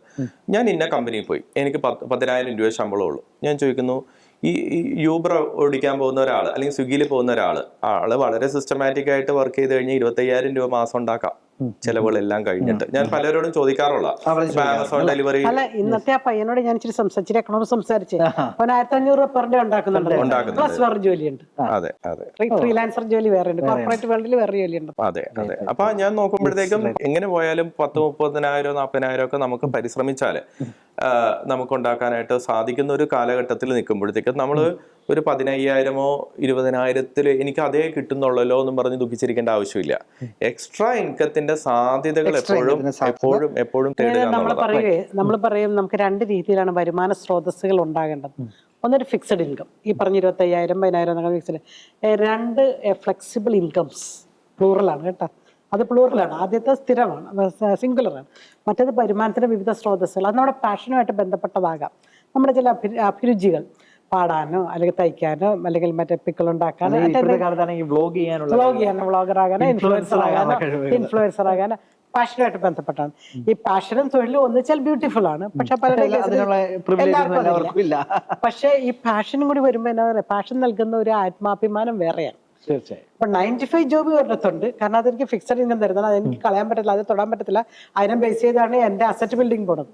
C: ഞാൻ ഇന്ന കമ്പനിയിൽ പോയി. എനിക്ക് പത്ത് പതിനായിരം രൂപ ശമ്പളം ഉള്ളൂ. ഞാൻ ചോദിക്കുന്നു ഈ ഈ യൂബർ ഓടിക്കാൻ പോകുന്ന ഒരാൾ അല്ലെങ്കിൽ സ്വിഗ്ഗിയിൽ പോകുന്ന ഒരാൾ ആൾ വളരെ സിസ്റ്റമാറ്റിക് ആയിട്ട് വർക്ക് ചെയ്ത് കഴിഞ്ഞാൽ ഇരുപത്തയ്യായിരം രൂപ മാസം ഉണ്ടാക്കാം. ചെലവുകളെല്ലാം കഴിഞ്ഞിട്ട്. ഞാൻ പലരോടും ചോദിക്കാറുള്ള. ആമസോൺ ഡെലിവറി
B: അല്ല ഇന്നത്തെ ആ പയ്യനോട് ഞാൻ ഇച്ചിരി സംസാരിച്ചിട്ട് എക്കണോമിക്സ് സംസാരിച്ചേ. അവൻ ആയിരത്തി അഞ്ഞൂറ് രൂപ പെർ ഡേ ഉണ്ടാക്കുന്നുണ്ട്. പ്ലസ് വേറെ ജോലിയുണ്ട്.
C: അതെ അതെ.
B: ഫ്രീലാൻസർ ജോലി വേറെ ഉണ്ട്. കോർപ്പറേറ്റ് വേൾഡിൽ വേറെ ജോലിയുണ്ട്.
C: അതെ അതെ. അപ്പൊ ഞാൻ നോക്കുമ്പോഴത്തേക്കും എങ്ങനെ പോയാലും പത്ത് മുപ്പതിനായിരം നാൽപ്പതിനായിരം ഒക്കെ നമുക്ക് പരിശ്രമിച്ചാൽ നമുക്ക് ഉണ്ടാക്കാനായിട്ട് സാധിക്കുന്ന ഒരു കാലഘട്ടത്തിൽ നിൽക്കുമ്പോഴത്തേക്കും നമ്മൾ ഒരു പതിനയ്യായിരമോ ഇരുപതിനായിരത്തിൽ എനിക്ക് അതേ കിട്ടുന്നുള്ളല്ലോ എന്നും പറഞ്ഞ് ദുഃഖിച്ചിരിക്കേണ്ട ആവശ്യമില്ല. എക്സ്ട്രാ ഇൻകത്തിന്റെ സാധ്യതകൾ എപ്പോഴും എപ്പോഴും എപ്പോഴും തേടുക
B: നമ്മൾ പറയുകയെ നമ്മൾ പറയും നമുക്ക് രണ്ട് രീതിയിലാണ് വരുമാന സ്രോതസ്സുകൾ ഉണ്ടാകേണ്ടത്. ഒന്നൊരു ഫിക്സഡ് ഇൻകം ഈ പറഞ്ഞ ഇരുപത്തി അയ്യായിരം പതിനായിരം എന്നൊക്കെ ഫിക്സഡ് രണ്ട് ഫ്ലെക്സിബിൾ ഇൻകംസ് പ്ലൂറലാണ് കേട്ടോ. അത് പ്ലൂറലാണ് ആദ്യത്തെ സ്ഥിരമാണ്. സിംഗുലറാണ് മറ്റേത് വരുമാനത്തിന്റെ വിവിധ സ്രോതസ്സുകൾ. അത് നമ്മുടെ പാഷനുമായിട്ട് ബന്ധപ്പെട്ടതാകാം. നമ്മുടെ ചില അഭിരുചികൾ. പാടാനോ അല്ലെങ്കിൽ തയ്ക്കാനോ അല്ലെങ്കിൽ മറ്റേ പിക്കിൾ ഉണ്ടാക്കാനോ
A: വ്ലോഗ്
B: ചെയ്യാനോ വ്ളോഗർ ആകാനോ ഇൻഫ്ലുവൻസർ ആകാനോ ഇൻഫ്ലുവൻസർ ആകാനോ പാഷനുമായിട്ട് ബന്ധപ്പെട്ടാണ്. ഈ പാഷനും തൊഴിലും ഒന്നിച്ചാൽ ബ്യൂട്ടിഫുൾ ആണ്. പക്ഷെ പലരുടെ പക്ഷെ ഈ പാഷനും കൂടി വരുമ്പോ എന്താ പറയാ പാഷൻ നൽകുന്ന ഒരു ആത്മാഭിമാനം വേറെയാണ്.
A: തീർച്ചയായും.
B: നയന്റി ഫൈവ് ജോബ് ഒരിടത്തുണ്ട്. കാരണം അതെനിക്ക് ഫിക്സഡ് ഇൻകം തരുന്നത് അതെനിക്ക് കളയാൻ പറ്റില്ല അത് തൊടാൻ പറ്റത്തില്ല. അതിനെ ബേസ് ചെയ്താണ് എന്റെ അസറ്റ് ബിൽഡിംഗ് പോണത്.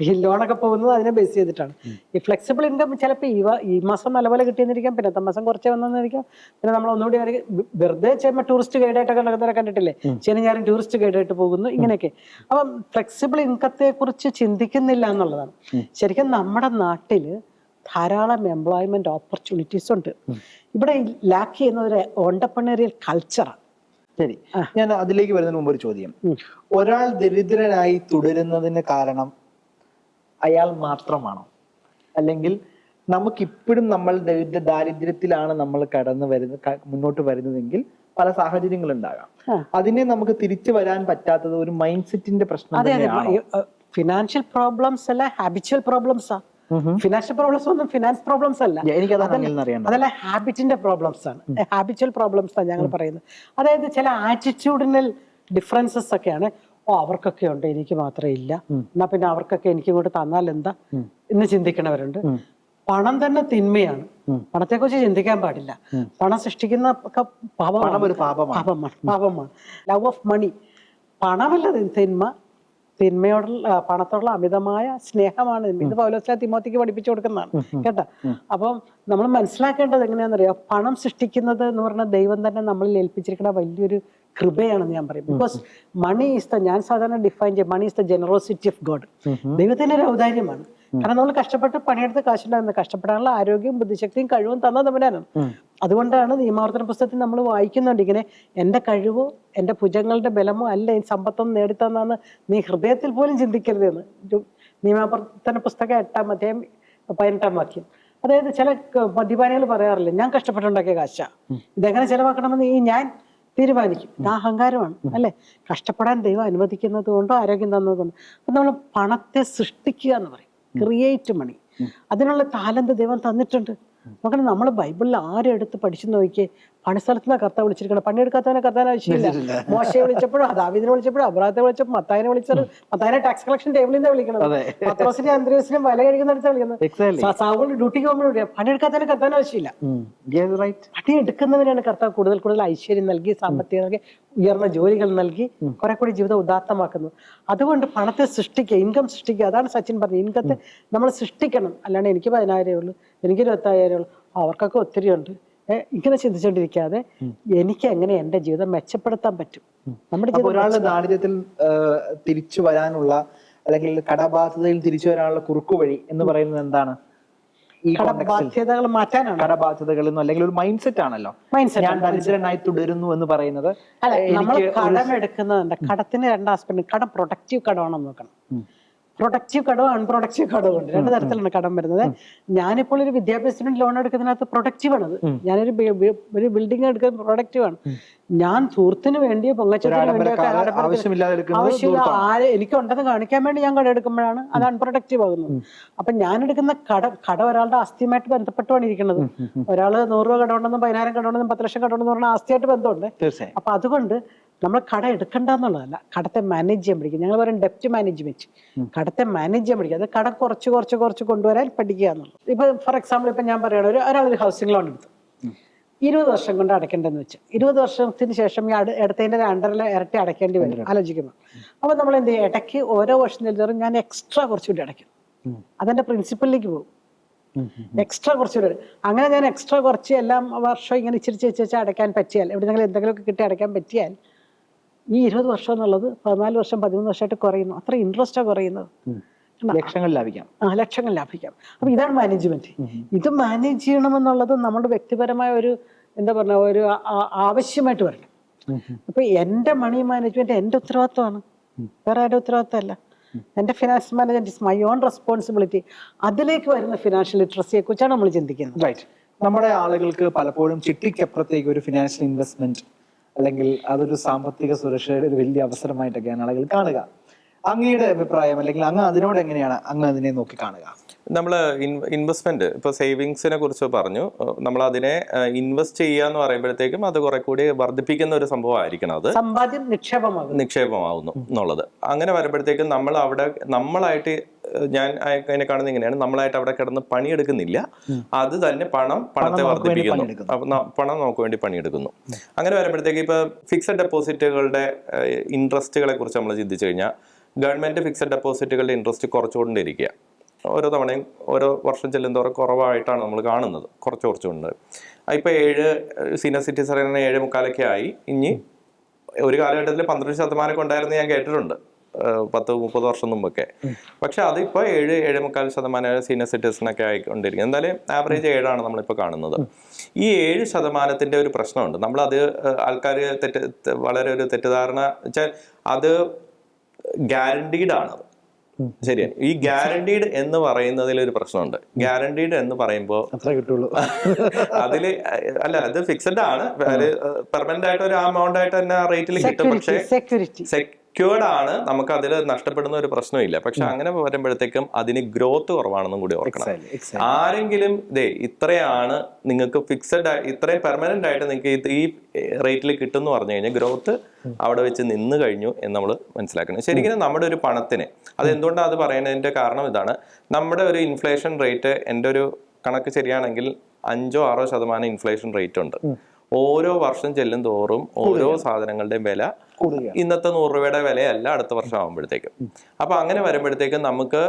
B: ഈ ലോണൊക്കെ പോകുന്നത് അതിനെ ബേസ് ചെയ്തിട്ടാണ്. ഈ ഫ്ലെക്സിബിൾ ഇൻകം ചിലപ്പോൾ ഈ ഈ മാസം നല്ലപോലെ കിട്ടിയെന്നിരിക്കാം. പിന്നത്തെ മാസം കുറച്ച് വന്നെന്നിരിക്കാം. പിന്നെ നമ്മൾ ഒന്നുകൂടി അവർ വെറുതെ ചെയ്യുമ്പോൾ ടൂറിസ്റ്റ് ഗൈഡായിട്ടൊക്കെ നടക്കുന്നവരെ കണ്ടിട്ടില്ലേ? ശനി ഞാനും ടൂറിസ്റ്റ് ഗൈഡായിട്ട് പോകുന്നു. ഇങ്ങനെയൊക്കെ. അപ്പം ഫ്ലെക്സിബിൾ ഇൻകത്തെ കുറിച്ച് ചിന്തിക്കുന്നില്ല എന്നുള്ളതാണ്. ശരിക്കും നമ്മുടെ നാട്ടിൽ ധാരാളം എംപ്ലോയ്മെന്റ് ഓപ്പർച്യൂണിറ്റീസ് ഉണ്ട്. ഇവിടെ ലാക്ക് ചെയ്യുന്ന ഒരു ഓണ്ടപ്പണേറിയൽ കൾച്ചറാണ്
A: ശരി. ഞാൻ അതിലേക്ക് വരുന്നതിന് മുമ്പ് ഒരു ചോദ്യം. ഒരാൾ ദരിദ്രനായി തുടരുന്നതിന് കാരണം അയാൾ മാത്രമാണോ? അല്ലെങ്കിൽ നമുക്കിപ്പോഴും നമ്മൾ ദരിദ്ര ദാരിദ്ര്യത്തിലാണ് നമ്മൾ കടന്നു വരുന്ന മുന്നോട്ട് വരുന്നതെങ്കിൽ പല സാഹചര്യങ്ങൾ ഉണ്ടാകാം അതിനെ നമുക്ക് തിരിച്ചു വരാൻ പറ്റാത്തത് ഒരു മൈൻഡ് സെറ്റിന്റെ പ്രശ്നം
B: ഫിനാൻഷ്യൽ പ്രോബ്ലംസ് അല്ല ഹാബിച്വൽ പ്രോബ്ലംസാ ഫിനാൻഷ്യൽ പ്രോബ്ലംസ് ഒന്നും ഫിനാൻസ് പ്രോബ്ലംസ് അല്ല.
A: എനിക്ക്
B: അതല്ല- ഹാബിറ്റിന്റെ പ്രോബ്ലംസ് ആണ്. ഹാബിച്വൽ പ്രോബ്ലംസ് ആണ് ഞങ്ങൾ പറയുന്നത്. അതായത് ചില ആറ്റിറ്റ്യൂഡിനൽ ഡിഫറൻസസ് ഒക്കെയാണ് ഓ അവർക്കൊക്കെ ഉണ്ട് എനിക്ക് മാത്രമേ ഇല്ല. എന്നാ പിന്നെ അവർക്കൊക്കെ എനിക്ക് ഇങ്ങോട്ട് തന്നാൽ എന്താ? എന്ന് ചിന്തിക്കണവരുണ്ട്. പണം തന്നെ തിന്മയാണ്. പണത്തെക്കുറിച്ച് ചിന്തിക്കാൻ പാടില്ല. പണം സൃഷ്ടിക്കുന്ന പാപമാണ്.
A: പാപമാണ്.
B: പാപമാണ്. ലവ് ഓഫ് മണി പണമല്ല തിന്മ. തിന്മയോടുള്ള പണത്തോടുള്ള അമിതമായ സ്നേഹമാണ്. ഇത് പൗലോസ്ല തിമോത്തിക്ക് പഠിപ്പിച്ചു കൊടുക്കുന്നതാണ് കേട്ടോ? അപ്പം നമ്മൾ മനസ്സിലാക്കേണ്ടത് എങ്ങനെയാണെന്നറിയാം? പണം സൃഷ്ടിക്കുന്നത് എന്ന് പറഞ്ഞാൽ ദൈവം തന്നെ നമ്മളിൽ ഏൽപ്പിച്ചിരിക്കുന്ന വലിയൊരു കൃപയാണെന്ന് ഞാൻ പറയും. ബിക്കോസ് മണി ഈസ് ദ ഞാൻ സാധാരണ ഡിഫൈൻ ചെയ്യും money is the generosity of God ദൈവത്തിന്റെ ഒരു ഔദാര്യമാണ്. കാരണം നമ്മൾ കഷ്ടപ്പെട്ട് പണിയെടുത്ത് കാശുണ്ടാകുന്നത് കഷ്ടപ്പെടാനുള്ള ആരോഗ്യവും ബുദ്ധിശക്തിയും കഴിവും തന്നത് അതുകൊണ്ടാണ് നിയമാവർത്തന പുസ്തകത്തിൽ നമ്മൾ വായിക്കുന്നുണ്ട്. ഇങ്ങനെ എന്റെ കഴിവോ എന്റെ ഭുജങ്ങളുടെ ബലമോ അല്ല ഈ സമ്പത്തൊന്നും നേടിത്തന്നാന്ന് നീ ഹൃദയത്തിൽ പോലും ചിന്തിക്കരുതെന്ന്. എന്ന് നിയമാവർത്തന പുസ്തകം എട്ടാം അധ്യായം പതിനെട്ടാം വാക്യം. അതായത് ചില മദ്യപാനികൾ പറയാറില്ല ഞാൻ കഷ്ടപ്പെട്ടുണ്ടാക്കിയ കാശ. ഇതെങ്ങനെ ചെലവാക്കണമെന്ന് ഈ ഞാൻ തീരുമാനിക്കും. ഇത് അഹങ്കാരമാണ് അല്ലെ? കഷ്ടപ്പെടാൻ ദൈവം അനുവദിക്കുന്നത് കൊണ്ടോ ആരോഗ്യം തന്നത് കൊണ്ടോ. അപ്പൊ നമ്മൾ പണത്തെ സൃഷ്ടിക്കുക എന്ന് പറയും. ക്രിയേറ്റ് മണി അതിനുള്ള താലന്ത് ദൈവം തന്നിട്ടുണ്ട്. നോക്കണം നമ്മൾ ബൈബിളിൽ ആരെടുത്ത് പഠിച്ചു നോക്കിയേ? പണിസ്ഥലത്ത് നിന്നാണ് കർത്താവ് വിളിച്ചിരിക്കണം പണിയെടുക്കാത്തവനെ കർത്താൻ ആവശ്യമില്ല. മോശയെ വിളിച്ചപ്പോഴും ദാവിദിനെ വിളിച്ചപ്പോഴും അബ്രാഹത്തെ വിളിച്ചപ്പോൾ മത്തായനെ വിളിച്ചത് മത്തായനെ ടാക്സ് കളക്ഷൻ ടേബിളിൽ നിന്നാണ്
A: വിളിക്കുന്നത്.
B: പത്രോസിനെ അന്ത്രയോസിനും വല കഴിക്കുന്നിടത്താണ് വിളിക്കുന്നത്. സാവുകൾ ഡ്യൂട്ടിക്ക് പോകുമ്പോഴും പണിയെടുക്കാത്തവനെ കർത്താൻ ആവശ്യമില്ല.
A: റൈറ്റ്
B: പണി കർത്താവ് കൂടുതൽ കൂടുതൽ ഐശ്വര്യം നൽകി സാമ്പത്തികം നൽകി ഉയർന്ന ജോലികൾ നൽകി കുറെ കൂടി ജീവിതം ഉദാത്തമാക്കുന്നു. അതുകൊണ്ട് പണത്തെ സൃഷ്ടിക്കുക ഇൻകം സൃഷ്ടിക്കുക. അതാണ് സച്ചിൻ പറഞ്ഞത്. ഇൻകത്തെ നമ്മൾ സൃഷ്ടിക്കണം. അല്ലാണ്ട് എനിക്ക് പതിനായിരമേ ഉള്ളൂ എനിക്ക് ഇരുപത്തായിരമേ ഉള്ളൂ. അവർക്കൊക്കെ ഒത്തിരി ഉണ്ട് ഇങ്ങനെ ചിന്തിച്ചുകൊണ്ടിരിക്കാതെ എനിക്ക് എങ്ങനെ എന്റെ ജീവിതം മെച്ചപ്പെടുത്താൻ പറ്റും? നമ്മുടെ
A: ഒരാളുടെ ദാരിദ്ര്യത്തിൽ തിരിച്ചു വരാനുള്ള അല്ലെങ്കിൽ കടബാധ്യതയിൽ തിരിച്ചു വരാനുള്ള കുറുക്കു വഴി എന്ന് പറയുന്നത് എന്താണ്? ഈ
B: കടബാധ്യതകൾ മാറ്റാനാണ്.
A: കടബാധ്യതകൾ അല്ലെങ്കിൽ ഒരു മൈൻഡ് സെറ്റ് ആണല്ലോ.
B: മൈൻഡ് സെറ്റ്
A: ഞാൻ ദരിദ്രനായി തുടരുന്നു എന്ന് പറയുന്നത്.
B: നമ്മൾ കടം എടുക്കുന്നതുണ്ട് കടത്തിന് രണ്ട് ആസ്പെക്ട് കടം പ്രൊട്ടക്റ്റീവ് കടമാണെന്ന് നോക്കണം. പ്രൊഡക്റ്റീവ് കടവും അൺപ്രൊഡക്റ്റീവ് കടവും ഉണ്ട്. രണ്ട് തരത്തിലാണ് കടം വരുന്നത്. ഞാനിപ്പോൾ ഒരു വിദ്യാഭ്യാസത്തിന് ലോൺ എടുക്കുന്നതിനകത്ത് പ്രൊഡക്റ്റീവ് ആണ് ഞാനൊരു ഒരു ബിൽഡിംഗ് എടുക്കുന്നത് പ്രൊഡക്റ്റീവ് ആണ്. ഞാൻ ധൂർത്തിന് വേണ്ടിയോ പൊങ്ങച്ചത്തിന് വേണ്ടിയോ ആവശ്യമില്ല. ആര് എനിക്കുണ്ടെന്ന് കാണിക്കാൻ വേണ്ടി ഞാൻ കട എടുക്കുമ്പോഴാണ് അത് അൺപ്രൊഡക്റ്റീവ് ആകുന്നത്. അപ്പൊ ഞാൻ എടുക്കുന്ന കട കട ഒരാളുടെ ആസ്തിയുമായിട്ട് ബന്ധപ്പെട്ടുമാണ് ഇരിക്കുന്നത്. ഒരാൾ നൂറ് രൂപ കട ഉണ്ടെന്നും പതിനായിരം കട ഉണ്ടെന്നും പത്ത് ലക്ഷം കട ഉണ്ടെന്ന് പറഞ്ഞാൽ ആസ്തിയായിട്ട് ബന്ധമുണ്ട്. അപ്പൊ അതുകൊണ്ട് നമ്മൾ കട എടുക്കണ്ട എന്നുള്ളതല്ല കടത്തെ മാനേജ് ചെയ്യാൻ പഠിക്കുക ഞങ്ങൾ പറയും ഡെപ്റ്റ് മാനേജ്മെന്റ് കടത്തെ മാനേജ് ചെയ്യാൻ പഠിക്കുക അത് കട കുറച്ച് കുറച്ച് കുറച്ച് കൊണ്ടുവരാൻ പഠിക്കുക എന്നുള്ളത്. ഇപ്പൊ ഫോർ എക്സാമ്പിൾ ഇപ്പൊ ഞാൻ പറയുകയാണ് ഒരു ഒരാളൊരു ഹൗസിംഗ് ലോൺ എടുത്തു. ഇരുപത് വർഷം കൊണ്ട് അടയ്ക്കേണ്ടതെന്ന് വെച്ച്. ഇരുപത് വർഷത്തിന് ശേഷം ഈ അടു എടുത്തതിന്റെ രണ്ടര ഇരട്ടി അടയ്ക്കേണ്ടി വരും. ആലോചിക്കുമ്പോൾ. അപ്പോൾ നമ്മൾ എന്ത് ചെയ്യും? ഇടയ്ക്ക് ഓരോ വർഷം ചെല്ലുന്നതും ഞാൻ എക്സ്ട്രാ കുറച്ചുകൂടി അടയ്ക്കും. അതെന്റെ പ്രിൻസിപ്പലിലേക്ക് പോകും. എക്സ്ട്രാ കുറച്ചുകൂടി അങ്ങനെ ഞാൻ എക്സ്ട്രാ കുറച്ച് എല്ലാം വർഷം ഇങ്ങനെ ഇച്ചിരി ചേച്ചി അടയ്ക്കാൻ പറ്റിയാൽ എവിടെ നിങ്ങൾ എന്തെങ്കിലുമൊക്കെ കിട്ടി അടയ്ക്കാൻ പറ്റിയാൽ ഈ ഇരുപത് വർഷം എന്നുള്ളത് പതിനാല് വർഷം പതിമൂന്ന് വർഷമായിട്ട് കുറയുന്നു. അത്ര ഇൻട്രസ്റ്റാണ് കുറയുന്നത്.
A: ലക്ഷങ്ങൾ ലാഭിക്കാം.
B: ആ ലക്ഷങ്ങൾ ലാഭിക്കാം. അപ്പൊ ഇതാണ് മാനേജ്മെന്റ് ഇത് മാനേജ് ചെയ്യണമെന്നുള്ളത് നമ്മുടെ വ്യക്തിപരമായ ഒരു എന്താ പറഞ്ഞ ഒരു ആവശ്യമായിട്ട് വരണം. അപ്പൊ എന്റെ മണി മാനേജ്മെന്റ് എന്റെ ഉത്തരവാദിത്വമാണ്. വേറെ ആരുടെ ഉത്തരവാദിത്തമല്ല. എന്റെ finance management is my own responsibility അതിലേക്ക് വരുന്ന ഫിനാൻഷ്യൽ ലിറ്ററസിയെ കുറിച്ചാണ് നമ്മൾ ചിന്തിക്കുന്നത്.
A: റൈറ്റ് നമ്മുടെ ആളുകൾക്ക് പലപ്പോഴും ചിട്ടിക്കപ്പുറത്തേക്ക് ഒരു ഫിനാൻഷ്യൽ ഇൻവെസ്റ്റ്മെന്റ് അല്ലെങ്കിൽ അതൊരു സാമ്പത്തിക സുരക്ഷയുടെ ഒരു വലിയ അവസരമായിട്ടൊക്കെയാണ് ആളുകൾ കാണുക. അങ്ങയുടെ അഭിപ്രായം അല്ലെങ്കിൽ അങ്ങ് അതിനോട് എങ്ങനെയാണ് അങ്ങ് അതിനെ നോക്കി കാണുക?
C: നമ്മൾ ഇൻവെസ്റ്റ്മെന്റ് ഇപ്പോൾ സേവിങ്സിനെ കുറിച്ച് പറഞ്ഞു. നമ്മൾ അതിനെ ഇൻവെസ്റ്റ് ചെയ്യുക എന്ന് പറയുമ്പോഴത്തേക്കും അത് കുറെ കൂടി വർദ്ധിപ്പിക്കുന്ന ഒരു സംഭവമായിരിക്കണം അത്.
B: സമ്പാദ്യം നിക്ഷേപമാകും
C: നിക്ഷേപമാവുന്നു എന്നുള്ളത്. അങ്ങനെ വരുമ്പോഴത്തേക്കും നമ്മൾ അവിടെ നമ്മളായിട്ട് ഞാൻ അതിനെ കാണുന്നത് ഇങ്ങനെയാണ്. നമ്മളായിട്ട് അവിടെ കിടന്ന് പണിയെടുക്കുന്നില്ല. അത് തന്നെ പണം പണത്തെ വർദ്ധിപ്പിക്കുന്നു. പണം നമുക്ക് വേണ്ടി പണിയെടുക്കുന്നു. അങ്ങനെ വരുമ്പോഴത്തേക്ക് ഇപ്പൊ ഫിക്സഡ് ഡെപ്പോസിറ്റുകളുടെ ഇൻട്രസ്റ്റുകളെ കുറിച്ച് നമ്മൾ ചിന്തിച്ചു കഴിഞ്ഞാൽ ഗവൺമെന്റ് ഫിക്സഡ് ഡെപ്പോസിറ്റുകളുടെ ഇൻട്രസ്റ്റ് കുറച്ചുകൊണ്ടിരിക്കുക. ഓരോ തവണയും ഓരോ വർഷം ചെല്ലുന്തോറും കുറവായിട്ടാണ് നമ്മൾ കാണുന്നത്. കുറച്ച് കുറച്ചുകൊണ്ട് ഇപ്പോൾ ഏഴ് സീനിയർ സിറ്റിസൺ ഏഴ് മുക്കാലൊക്കെ ആയി. ഇനി ഒരു കാലഘട്ടത്തിൽ പന്ത്രണ്ട് ശതമാനമൊക്കെ ഉണ്ടായിരുന്നു ഞാൻ കേട്ടിട്ടുണ്ട്. പത്ത് മുപ്പത് വർഷം മുമ്പൊക്കെ. പക്ഷെ അതിപ്പോൾ ഏഴ് ഏഴ് മുക്കാൽ ശതമാനം സീനിയർ സിറ്റിസണൊക്കെ ആയിക്കൊണ്ടിരിക്കും എന്തായാലും ആവറേജ് ഏഴാണ് നമ്മളിപ്പോൾ കാണുന്നത്. ഈ ഏഴ് ശതമാനത്തിന്റെ ഒരു പ്രശ്നമുണ്ട്. നമ്മൾ അത് ആൾക്കാർ തെറ്റ് വളരെ ഒരു തെറ്റിദ്ധാരണ വെച്ചാൽ അത് ഗ്യാരണ്ടീഡ് ആണ് ശരിയാണ് ഈ ഗ്യാരണ്ടീഡ് എന്ന് പറയുന്നതിൽ ഒരു പ്രശ്നമുണ്ട്. ഗ്യാരണ്ടീഡ് എന്ന് പറയുമ്പോൾ
A: അത്ര കിട്ടുള്ളൂ.
C: അതിൽ അല്ല അത് ഫിക്സഡ് ആണ്. അത് പെർമനന്റ് ആയിട്ട് ഒരു അമൗണ്ട് ആയിട്ട് തന്നെ ആ റേറ്റിൽ കിട്ടും. പക്ഷേ സെക്യൂർഡ് ആണ്. നമുക്ക് അതിൽ നഷ്ടപ്പെടുന്ന ഒരു പ്രശ്നമില്ല. പക്ഷെ അങ്ങനെ വരുമ്പോഴത്തേക്കും അതിന് ഗ്രോത്ത് കുറവാണെന്നും കൂടി ഓർക്കണം. ആരെങ്കിലും ദേ ഇത്രയാണ് നിങ്ങൾക്ക് ഫിക്സഡ് ഇത്രയും പെർമനന്റ് ആയിട്ട് നിങ്ങൾക്ക് ഈ റേറ്റിൽ കിട്ടും എന്ന് പറഞ്ഞു കഴിഞ്ഞാൽ ഗ്രോത്ത് അവിടെ വെച്ച് നിന്ന് കഴിഞ്ഞു എന്ന് നമ്മൾ മനസ്സിലാക്കണം. ശരിക്കും നമ്മുടെ ഒരു പണത്തിന് അത് എന്തുകൊണ്ടാണ് അത് പറയുന്നതിന്റെ കാരണം ഇതാണ്. നമ്മുടെ ഒരു ഇൻഫ്ലേഷൻ റേറ്റ് എന്റെ ഒരു കണക്ക് ശരിയാണെങ്കിൽ അഞ്ചോ ആറോ ശതമാനം ഇൻഫ്ലേഷൻ റേറ്റ് ഉണ്ട്. ഓരോ വർഷം ചെല്ലും തോറും ഓരോ സാധനങ്ങളുടെയും വില ഇന്നത്തെ നൂറ് രൂപയുടെ വിലയല്ല അടുത്ത വർഷം ആകുമ്പോഴത്തേക്കും അപ്പൊ അങ്ങനെ വരുമ്പോഴത്തേക്കും നമുക്ക്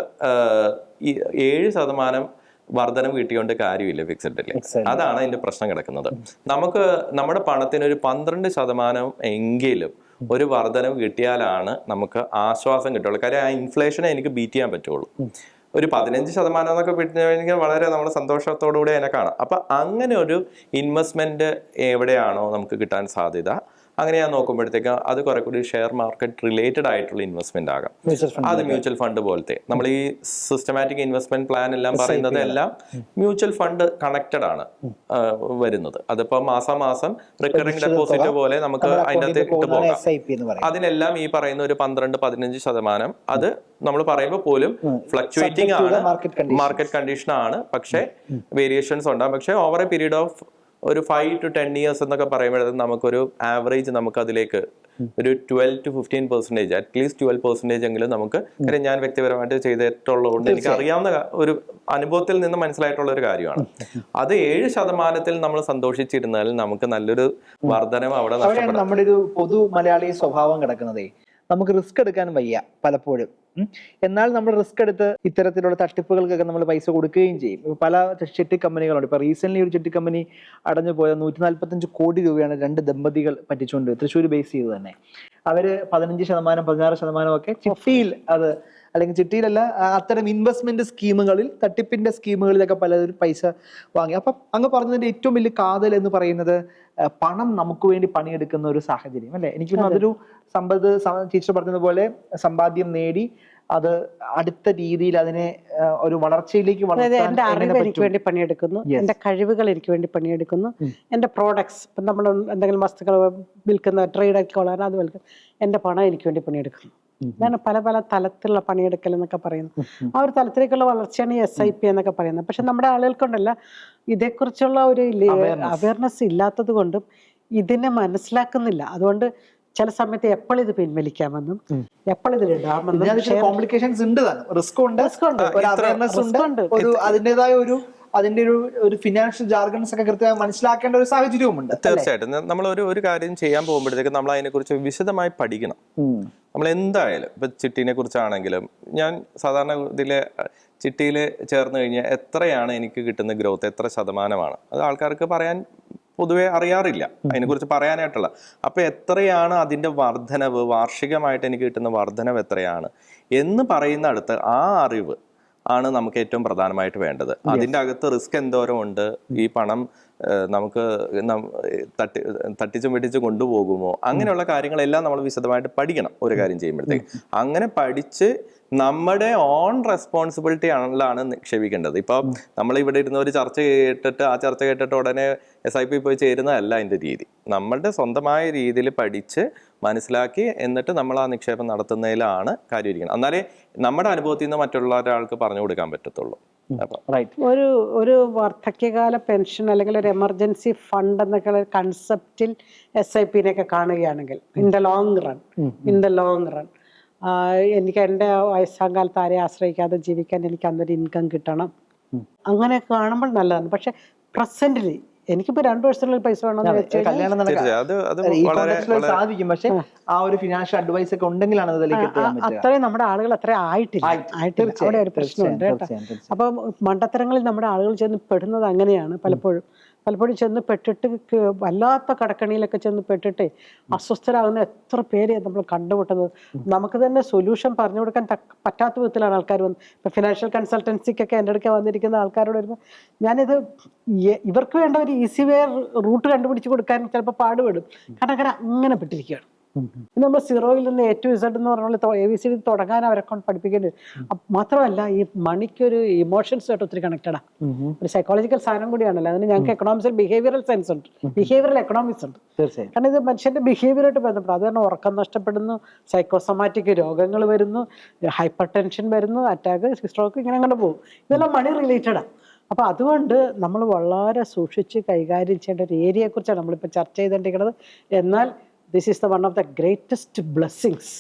C: ഏഴ് ശതമാനം വർധനം കിട്ടിയോണ്ട് കാര്യമില്ല ഫിക്സഡിൽ. അതാണ് അതിന്റെ പ്രശ്നം കിടക്കുന്നത്. നമുക്ക് നമ്മുടെ പണത്തിന് ഒരു പന്ത്രണ്ട് ശതമാനം എങ്കിലും ഒരു വർധനം കിട്ടിയാലാണ് നമുക്ക് ആശ്വാസം കിട്ടുള്ളൂ. കാര്യം ആ ഇൻഫ്ലേഷനെ എനിക്ക് ബീറ്റ് ചെയ്യാൻ പറ്റുള്ളൂ. ഒരു പതിനഞ്ച് ശതമാനം എന്നൊക്കെ കിട്ടുകയാണെങ്കിൽ വളരെ നമ്മൾ സന്തോഷത്തോടു കൂടി അതിനെ കാണാം. അപ്പൊ അങ്ങനെ ഒരു ഇൻവെസ്റ്റ്മെന്റ് എവിടെയാണോ നമുക്ക് കിട്ടാൻ സാധ്യത. അങ്ങനെ ഞാൻ നോക്കുമ്പോഴത്തേക്ക് അത് കുറെ കൂടി ഷെയർ മാർക്കറ്റ് റിലേറ്റഡ് ആയിട്ടുള്ള ഇൻവെസ്റ്റ്മെന്റ് ആകാം. അത് മ്യൂച്വൽ ഫണ്ട് പോലത്തെ. നമ്മൾ ഈ സിസ്റ്റമാറ്റിക് ഇൻവെസ്റ്റ്മെന്റ് പ്ലാൻ എല്ലാം പറയുന്നത് എല്ലാം മ്യൂച്വൽ ഫണ്ട് കണക്റ്റഡ് ആണ് വരുന്നത്. അതിപ്പോ മാസം മാസം റിക്കറിംഗ് ഡെപ്പോസിറ്റ് പോലെ നമുക്ക് അതിനകത്ത് ഇട്ട് പോകാം. അതിനെല്ലാം ഈ പറയുന്ന ഒരു പന്ത്രണ്ട് പതിനഞ്ച് ശതമാനം അത് നമ്മൾ പറയുമ്പോൾ പോലും ഫ്ലക്ച്വേറ്റിംഗ് ആണ്.
A: മാർക്കറ്റ് കണ്ടീഷൻ
C: മാർക്കറ്റ് കണ്ടീഷൻ ആണ്. പക്ഷേ വേരിയേഷൻസ് ഉണ്ടാകും. പക്ഷേ ഓവർ എ പീരീഡ് ഓഫ് ഒരു ഫൈവ് ടു ടെൻ ഇയേഴ്സ് എന്നൊക്കെ പറയുമ്പോഴത്തേക്കും നമുക്കൊരു ആവറേജ് നമുക്ക് അതിലേക്ക് ഒരു twelve to fifteen percentage at least twelve percentage എങ്കിലും നമുക്ക് കാര്യം ഞാൻ വ്യക്തിപരമായിട്ട് ചെയ്തിട്ടുള്ളതുകൊണ്ട് എനിക്ക് അറിയാവുന്ന ഒരു അനുഭവത്തിൽ നിന്ന് മനസ്സിലായിട്ടുള്ള ഒരു കാര്യമാണ്. അത് ഏഴ് ശതമാനത്തിൽ നമ്മൾ സന്തോഷിച്ചിരുന്നാൽ നമുക്ക് നല്ലൊരു വർധനം അവിടെ
A: നമ്മുടെ ഒരു പൊതു മലയാളി സ്വഭാവം കിടക്കുന്നതേ. നമുക്ക് റിസ്ക് എടുക്കാൻ വയ്യ പലപ്പോഴും. എന്നാൽ നമ്മൾ റിസ്ക് എടുത്ത് ഇത്തരത്തിലുള്ള തട്ടിപ്പുകൾക്കൊക്കെ നമ്മൾ പൈസ കൊടുക്കുകയും ചെയ്യും. പല ചിട്ടി കമ്പനികളുണ്ട് ഇപ്പൊ റീസെന്റ് ഒരു ചിട്ടി കമ്പനി അടഞ്ഞു പോയ നൂറ്റി നാല്പത്തഞ്ച് കോടി രൂപയാണ് രണ്ട് ദമ്പതികൾ പറ്റിച്ചുകൊണ്ട് തൃശ്ശൂർ ബേസ് ചെയ്ത് തന്നെ. അവർ പതിനഞ്ച് ശതമാനം പതിനാറ് ശതമാനം ഒക്കെ ചിട്ടിയിൽ അത് അല്ലെങ്കിൽ ചിട്ടിയിലല്ല അത്തരം ഇൻവെസ്റ്റ്മെന്റ് സ്കീമുകളിൽ തട്ടിപ്പിന്റെ സ്കീമുകളിലൊക്കെ പലരും പൈസ വാങ്ങി. അപ്പം അങ്ങ് പറഞ്ഞതിന്റെ ഏറ്റവും വലിയ കാതൽ എന്ന് പറയുന്നത് പണം നമുക്ക് വേണ്ടി പണിയെടുക്കുന്ന ഒരു സാഹചര്യം അല്ലെ? എനിക്ക് അതൊരു സമ്പത്ത് ടീച്ചർ പറഞ്ഞതുപോലെ സമ്പാദ്യം നേടി അത് അടുത്ത രീതിയിൽ അതിനെ ഒരു വളർച്ചയിലേക്ക്
B: എന്റെ അറിവ് എനിക്ക് വേണ്ടി പണിയെടുക്കുന്നു. എന്റെ കഴിവുകൾ എനിക്ക് വേണ്ടി പണിയെടുക്കുന്നു എന്റെ പ്രോഡക്ട്സ് ഇപ്പം നമ്മൾ എന്തെങ്കിലും വസ്തുക്കൾ വിൽക്കുന്ന ട്രേഡ് ആയിക്കോളാൻ അത് വിൽക്കുന്നു എന്റെ പണം എനിക്ക് വേണ്ടി പണിയെടുക്കുന്നു. ഇതാണ് പല പല തലത്തിലുള്ള പണിയെടുക്കൽ എന്നൊക്കെ പറയുന്നത്. ആ ഒരു തലത്തിലേക്കുള്ള വളർച്ചയാണ് ഈ എസ് ഐ പി എന്നൊക്കെ പറയുന്നത്. പക്ഷെ നമ്മുടെ ആളുകൾക്കുണ്ടല്ല ഇതേക്കുറിച്ചുള്ള ഒരു. അവയർനെസ് ഇല്ലാത്തത് കൊണ്ടും ഇതിനെ മനസ്സിലാക്കുന്നില്ല. അതുകൊണ്ട് ചില സമയത്ത് എപ്പോൾ ഇത് പിൻവലിക്കാമെന്നും എപ്പോൾ ഇതിൽ ഇടാമെന്നും
A: കോംപ്ലിക്കേഷൻസ് ഉണ്ട് റിസ്ക് ഉണ്ട്.
B: റിസ്ക് ഉണ്ട്.
A: ഉണ്ട്. ഒരു അതിന്റെതായ ഒരു അതിന്റെ ഒരു ഒരു ഫിനാൻഷ്യൽ ജാർഗൻസ് ഒക്കെ കൃത്യമായി മനസ്സിലാക്കേണ്ട ഒരു സാഹചര്യവുമുണ്ട്.
C: തീർച്ചയായിട്ടും. നമ്മൾ ഒരു ഒരു കാര്യം ചെയ്യാൻ പോകുമ്പോഴത്തേക്ക് നമ്മൾ അതിനെക്കുറിച്ച് വിശദമായി പഠിക്കണം. നമ്മൾ എന്തായാലും ഇപ്പം ചിട്ടീനെ കുറിച്ചാണെങ്കിലും ഞാൻ സാധാരണ ഇതിൽ ചിട്ടിയിൽ ചേർന്ന് കഴിഞ്ഞാൽ എത്രയാണ് എനിക്ക് കിട്ടുന്ന ഗ്രോത്ത്? എത്ര ശതമാനമാണ്? അത് ആൾക്കാർക്ക് പറയാൻ പൊതുവെ അറിയാറില്ല. അതിനെക്കുറിച്ച് പറയാനായിട്ടുള്ള. അപ്പോൾ എത്രയാണ് അതിന്റെ വർധനവ്? വാർഷികമായിട്ട് എനിക്ക് കിട്ടുന്ന വർധനവ് എത്രയാണ്? എന്ന് പറയുന്ന അടുത്ത് ആ അറിവ് ആണ് നമുക്ക് ഏറ്റവും പ്രധാനമായിട്ട് വേണ്ടത്. അതിന്റെ അകത്ത് റിസ്ക് എന്തോരം ഉണ്ട്? ഈ പണം നമുക്ക് തട്ടി തട്ടിച്ചും വെട്ടിച്ചും കൊണ്ടുപോകുമോ? അങ്ങനെയുള്ള കാര്യങ്ങളെല്ലാം നമ്മൾ വിശദമായിട്ട് പഠിക്കണം ഒരു കാര്യം ചെയ്യുമ്പോഴത്തേക്ക്. അങ്ങനെ പഠിച്ച് നമ്മുടെ ഓൺ റെസ്പോൺസിബിലിറ്റി ആണല്ലാണ് നിക്ഷേപിക്കേണ്ടത്. ഇപ്പൊ നമ്മൾ ഇവിടെ ഇരുന്ന് ഒരു ചർച്ച കേട്ടിട്ട് ആ ചർച്ച കേട്ടിട്ട് ഉടനെ എസ് ഐ പി പോയി ചേരുന്നതല്ല അതിന്റെ രീതി. നമ്മളുടെ സ്വന്തമായ രീതിയിൽ പഠിച്ച് മനസ്സിലാക്കി എന്നിട്ട് നമ്മൾ ആ നിക്ഷേപം നടത്തുന്നതിലാണ് കാര്യം ഇരിക്കുന്നത് എന്നാലേ നമ്മുടെ അനുഭവത്തിൽ നിന്ന് മറ്റുള്ള ഒരാൾക്ക് പറഞ്ഞു കൊടുക്കാൻ പറ്റത്തുള്ളൂ.
B: ഒരു ഒരു വാർദ്ധക്യകാല പെൻഷൻ അല്ലെങ്കിൽ ഒരു എമർജൻസി ഫണ്ട് എന്നൊക്കെ കൺസെപ്റ്റിൽ എസ് ഐ പിന്നെയൊക്കെ കാണുകയാണെങ്കിൽ in the long run in the long run എനിക്ക് എന്റെ വയസ്സാം കാലത്ത് ആരെ ആശ്രയിക്കാതെ ജീവിക്കാൻ എനിക്ക് അന്നൊരു ഇൻകം കിട്ടണം. അങ്ങനെ കാണുമ്പോൾ നല്ലതാണ്. പക്ഷെ പ്രസന്റിലി എനിക്കിപ്പോ രണ്ടു വർഷത്തിനുള്ളിൽ പൈസ വേണമെന്ന്
A: കല്യാണം നടക്കാൻ
C: അത് അത് വളരെ
A: കോൺടെക്സ്റ്റിൽ
C: വളരെ
A: സാധിക്കും. പക്ഷെ ആ ഒരു ഫിനാൻഷ്യൽ അഡ്വൈസ് ഒക്കെ ഉണ്ടെങ്കിലാണ് അതിലേക്ക് പറ്റുക.
B: അത്രയും നമ്മുടെ ആളുകൾ അത്ര ആയിട്ടില്ല.
A: അപ്പൊ
B: ആയിട്ടില്ല. അവിടെ ഒരു പ്രശ്നമുണ്ട്
A: തീർച്ചയായും.
B: മണ്ടത്തരങ്ങളിൽ നമ്മുടെ ആളുകൾ ചെന്ന് പെടുന്നത് അങ്ങനെയാണ് പലപ്പോഴും. പലപ്പോഴും ചെന്ന് പെട്ടിട്ട് വല്ലാത്ത കടക്കണിയിലൊക്കെ ചെന്ന് പെട്ടിട്ട് അസ്വസ്ഥരാകുന്ന എത്ര പേരെ നമ്മൾ കണ്ടുമുട്ടുന്നത്. നമുക്ക് തന്നെ സൊല്യൂഷൻ പറഞ്ഞു കൊടുക്കാൻ പറ്റാത്ത വിധത്തിലാണ് ആൾക്കാർ വന്ന്. ഇപ്പം ഫിനാൻഷ്യൽ കൺസൾട്ടൻസിക്കൊക്കെ എന്റെ അടുക്ക വന്നിരിക്കുന്ന ആൾക്കാരോട് വരുമ്പോൾ ഞാനിത് ഇവർക്ക് വേണ്ട ഒരു ഈസി വെയർ റൂട്ട് കണ്ടുപിടിച്ച് കൊടുക്കാൻ ചിലപ്പോൾ പാടുപെടും. കാരണം അങ്ങനെ അങ്ങനെ പെട്ടിരിക്കുകയാണ്. നമ്മൾ സീറോയിൽ നിന്ന് എ ടു ഇസഡ് എന്ന് പറഞ്ഞാൽ എ ബി സി ഡി തുടങ്ങാൻ അവരെ കൊണ്ട് പഠിപ്പിക്കേണ്ടി മാത്രമല്ല ഈ മണിക്കൊരു ഇമോഷൻസ് ആയിട്ട് ഒത്തിരി കണക്റ്റഡാ ഒരു സൈക്കോളജിക്കൽ സാധനം കൂടിയാണല്ലോ. അതിന് ഞങ്ങൾക്ക് എക്കണോമിക്സിൽ ബിഹേവിയറൽ സയൻസ് ഉണ്ട്. ബിഹേവിയറൽ എക്കണോമിക്സ് ഉണ്ട്.
A: തീർച്ചയായും.
B: കാരണം ഇത് മനുഷ്യന്റെ ബിഹേവിയറായിട്ട് ബന്ധപ്പെടും. അത് കാരണം ഉറക്കം നഷ്ടപ്പെടുന്നു സൈക്കോസൊമാറ്റിക് രോഗങ്ങൾ വരുന്നു ഹൈപ്പർ ടെൻഷൻ വരുന്നു അറ്റാക്ക് സ്ട്രോക്ക് ഇങ്ങനെ അങ്ങനെ പോകും. ഇതെല്ലാം മണി റിലേറ്റഡാണ് അപ്പോൾ അതുകൊണ്ട് നമ്മൾ വളരെ സൂക്ഷിച്ച് കൈകാര്യം ചെയ്യേണ്ട ഒരു ഏരിയയെക്കുറിച്ചാണ് നമ്മളിപ്പോൾ ചർച്ച ചെയ്തുകൊണ്ടിരിക്കുന്നത് എന്നാൽ this is the one of the greatest blessings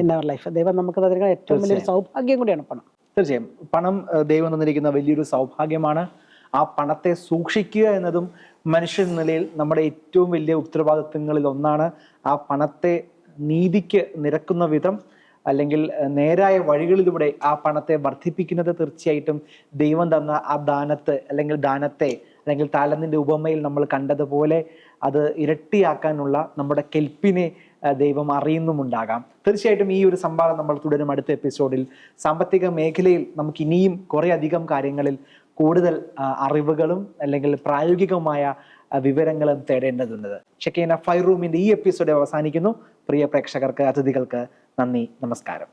B: in our life ദൈവം നമുക്ക് തന്നിരിക്കുന്ന ഏറ്റവും വലിയൊരു സൗഭാഗ്യം കൂടിയാണ് പണം.
A: തീർച്ചയായും. പണം ദൈവം തന്നിരിക്കുന്ന വലിയൊരു സൗഭാഗ്യമാണ് ആ പണത്തെ സൂക്ഷിക്കുക എന്നതും മനുഷ്യ എന്ന നിലയിൽ നമ്മുടെ ഏറ്റവും വലിയ ഉത്തരവാദിത്വങ്ങളിൽ ഒന്നാണ് ആ പണത്തെ നീതിക്ക് നിരക്കുന്ന വിധം അല്ലെങ്കിൽ നേരായ വഴികളിലൂടെ ആ പണത്തെ വർദ്ധിപ്പിക്കുന്നത് തീർച്ചയായിട്ടും ദൈവം തന്ന ആ ദാനത്ത് അല്ലെങ്കിൽ ദാനത്തെ അല്ലെങ്കിൽ താലന്തിന്റെ ഉപമയിൽ നമ്മൾ കണ്ടതുപോലെ അത് ഇരട്ടിയാക്കാനുള്ള നമ്മുടെ കെൽപ്പിനെ ദൈവം അറിയുന്നുമുണ്ടാകാം. തീർച്ചയായിട്ടും ഈ ഒരു സംവാദം നമ്മൾ തുടരും അടുത്ത എപ്പിസോഡിൽ. സാമ്പത്തിക മേഖലയിൽ നമുക്ക് ഇനിയും കുറേ അധികം കാര്യങ്ങളിൽ കൂടുതൽ അറിവുകളും അല്ലെങ്കിൽ പ്രായോഗികമായ വിവരങ്ങളും തേടേണ്ടതുണ്ട്. ചെക്കേന ഫൈവ് റൂമിന്റെ ഈ എപ്പിസോഡ് അവസാനിക്കുന്നു. പ്രിയ പ്രേക്ഷകർക്ക് അതിഥികൾക്ക് നന്ദി നമസ്കാരം.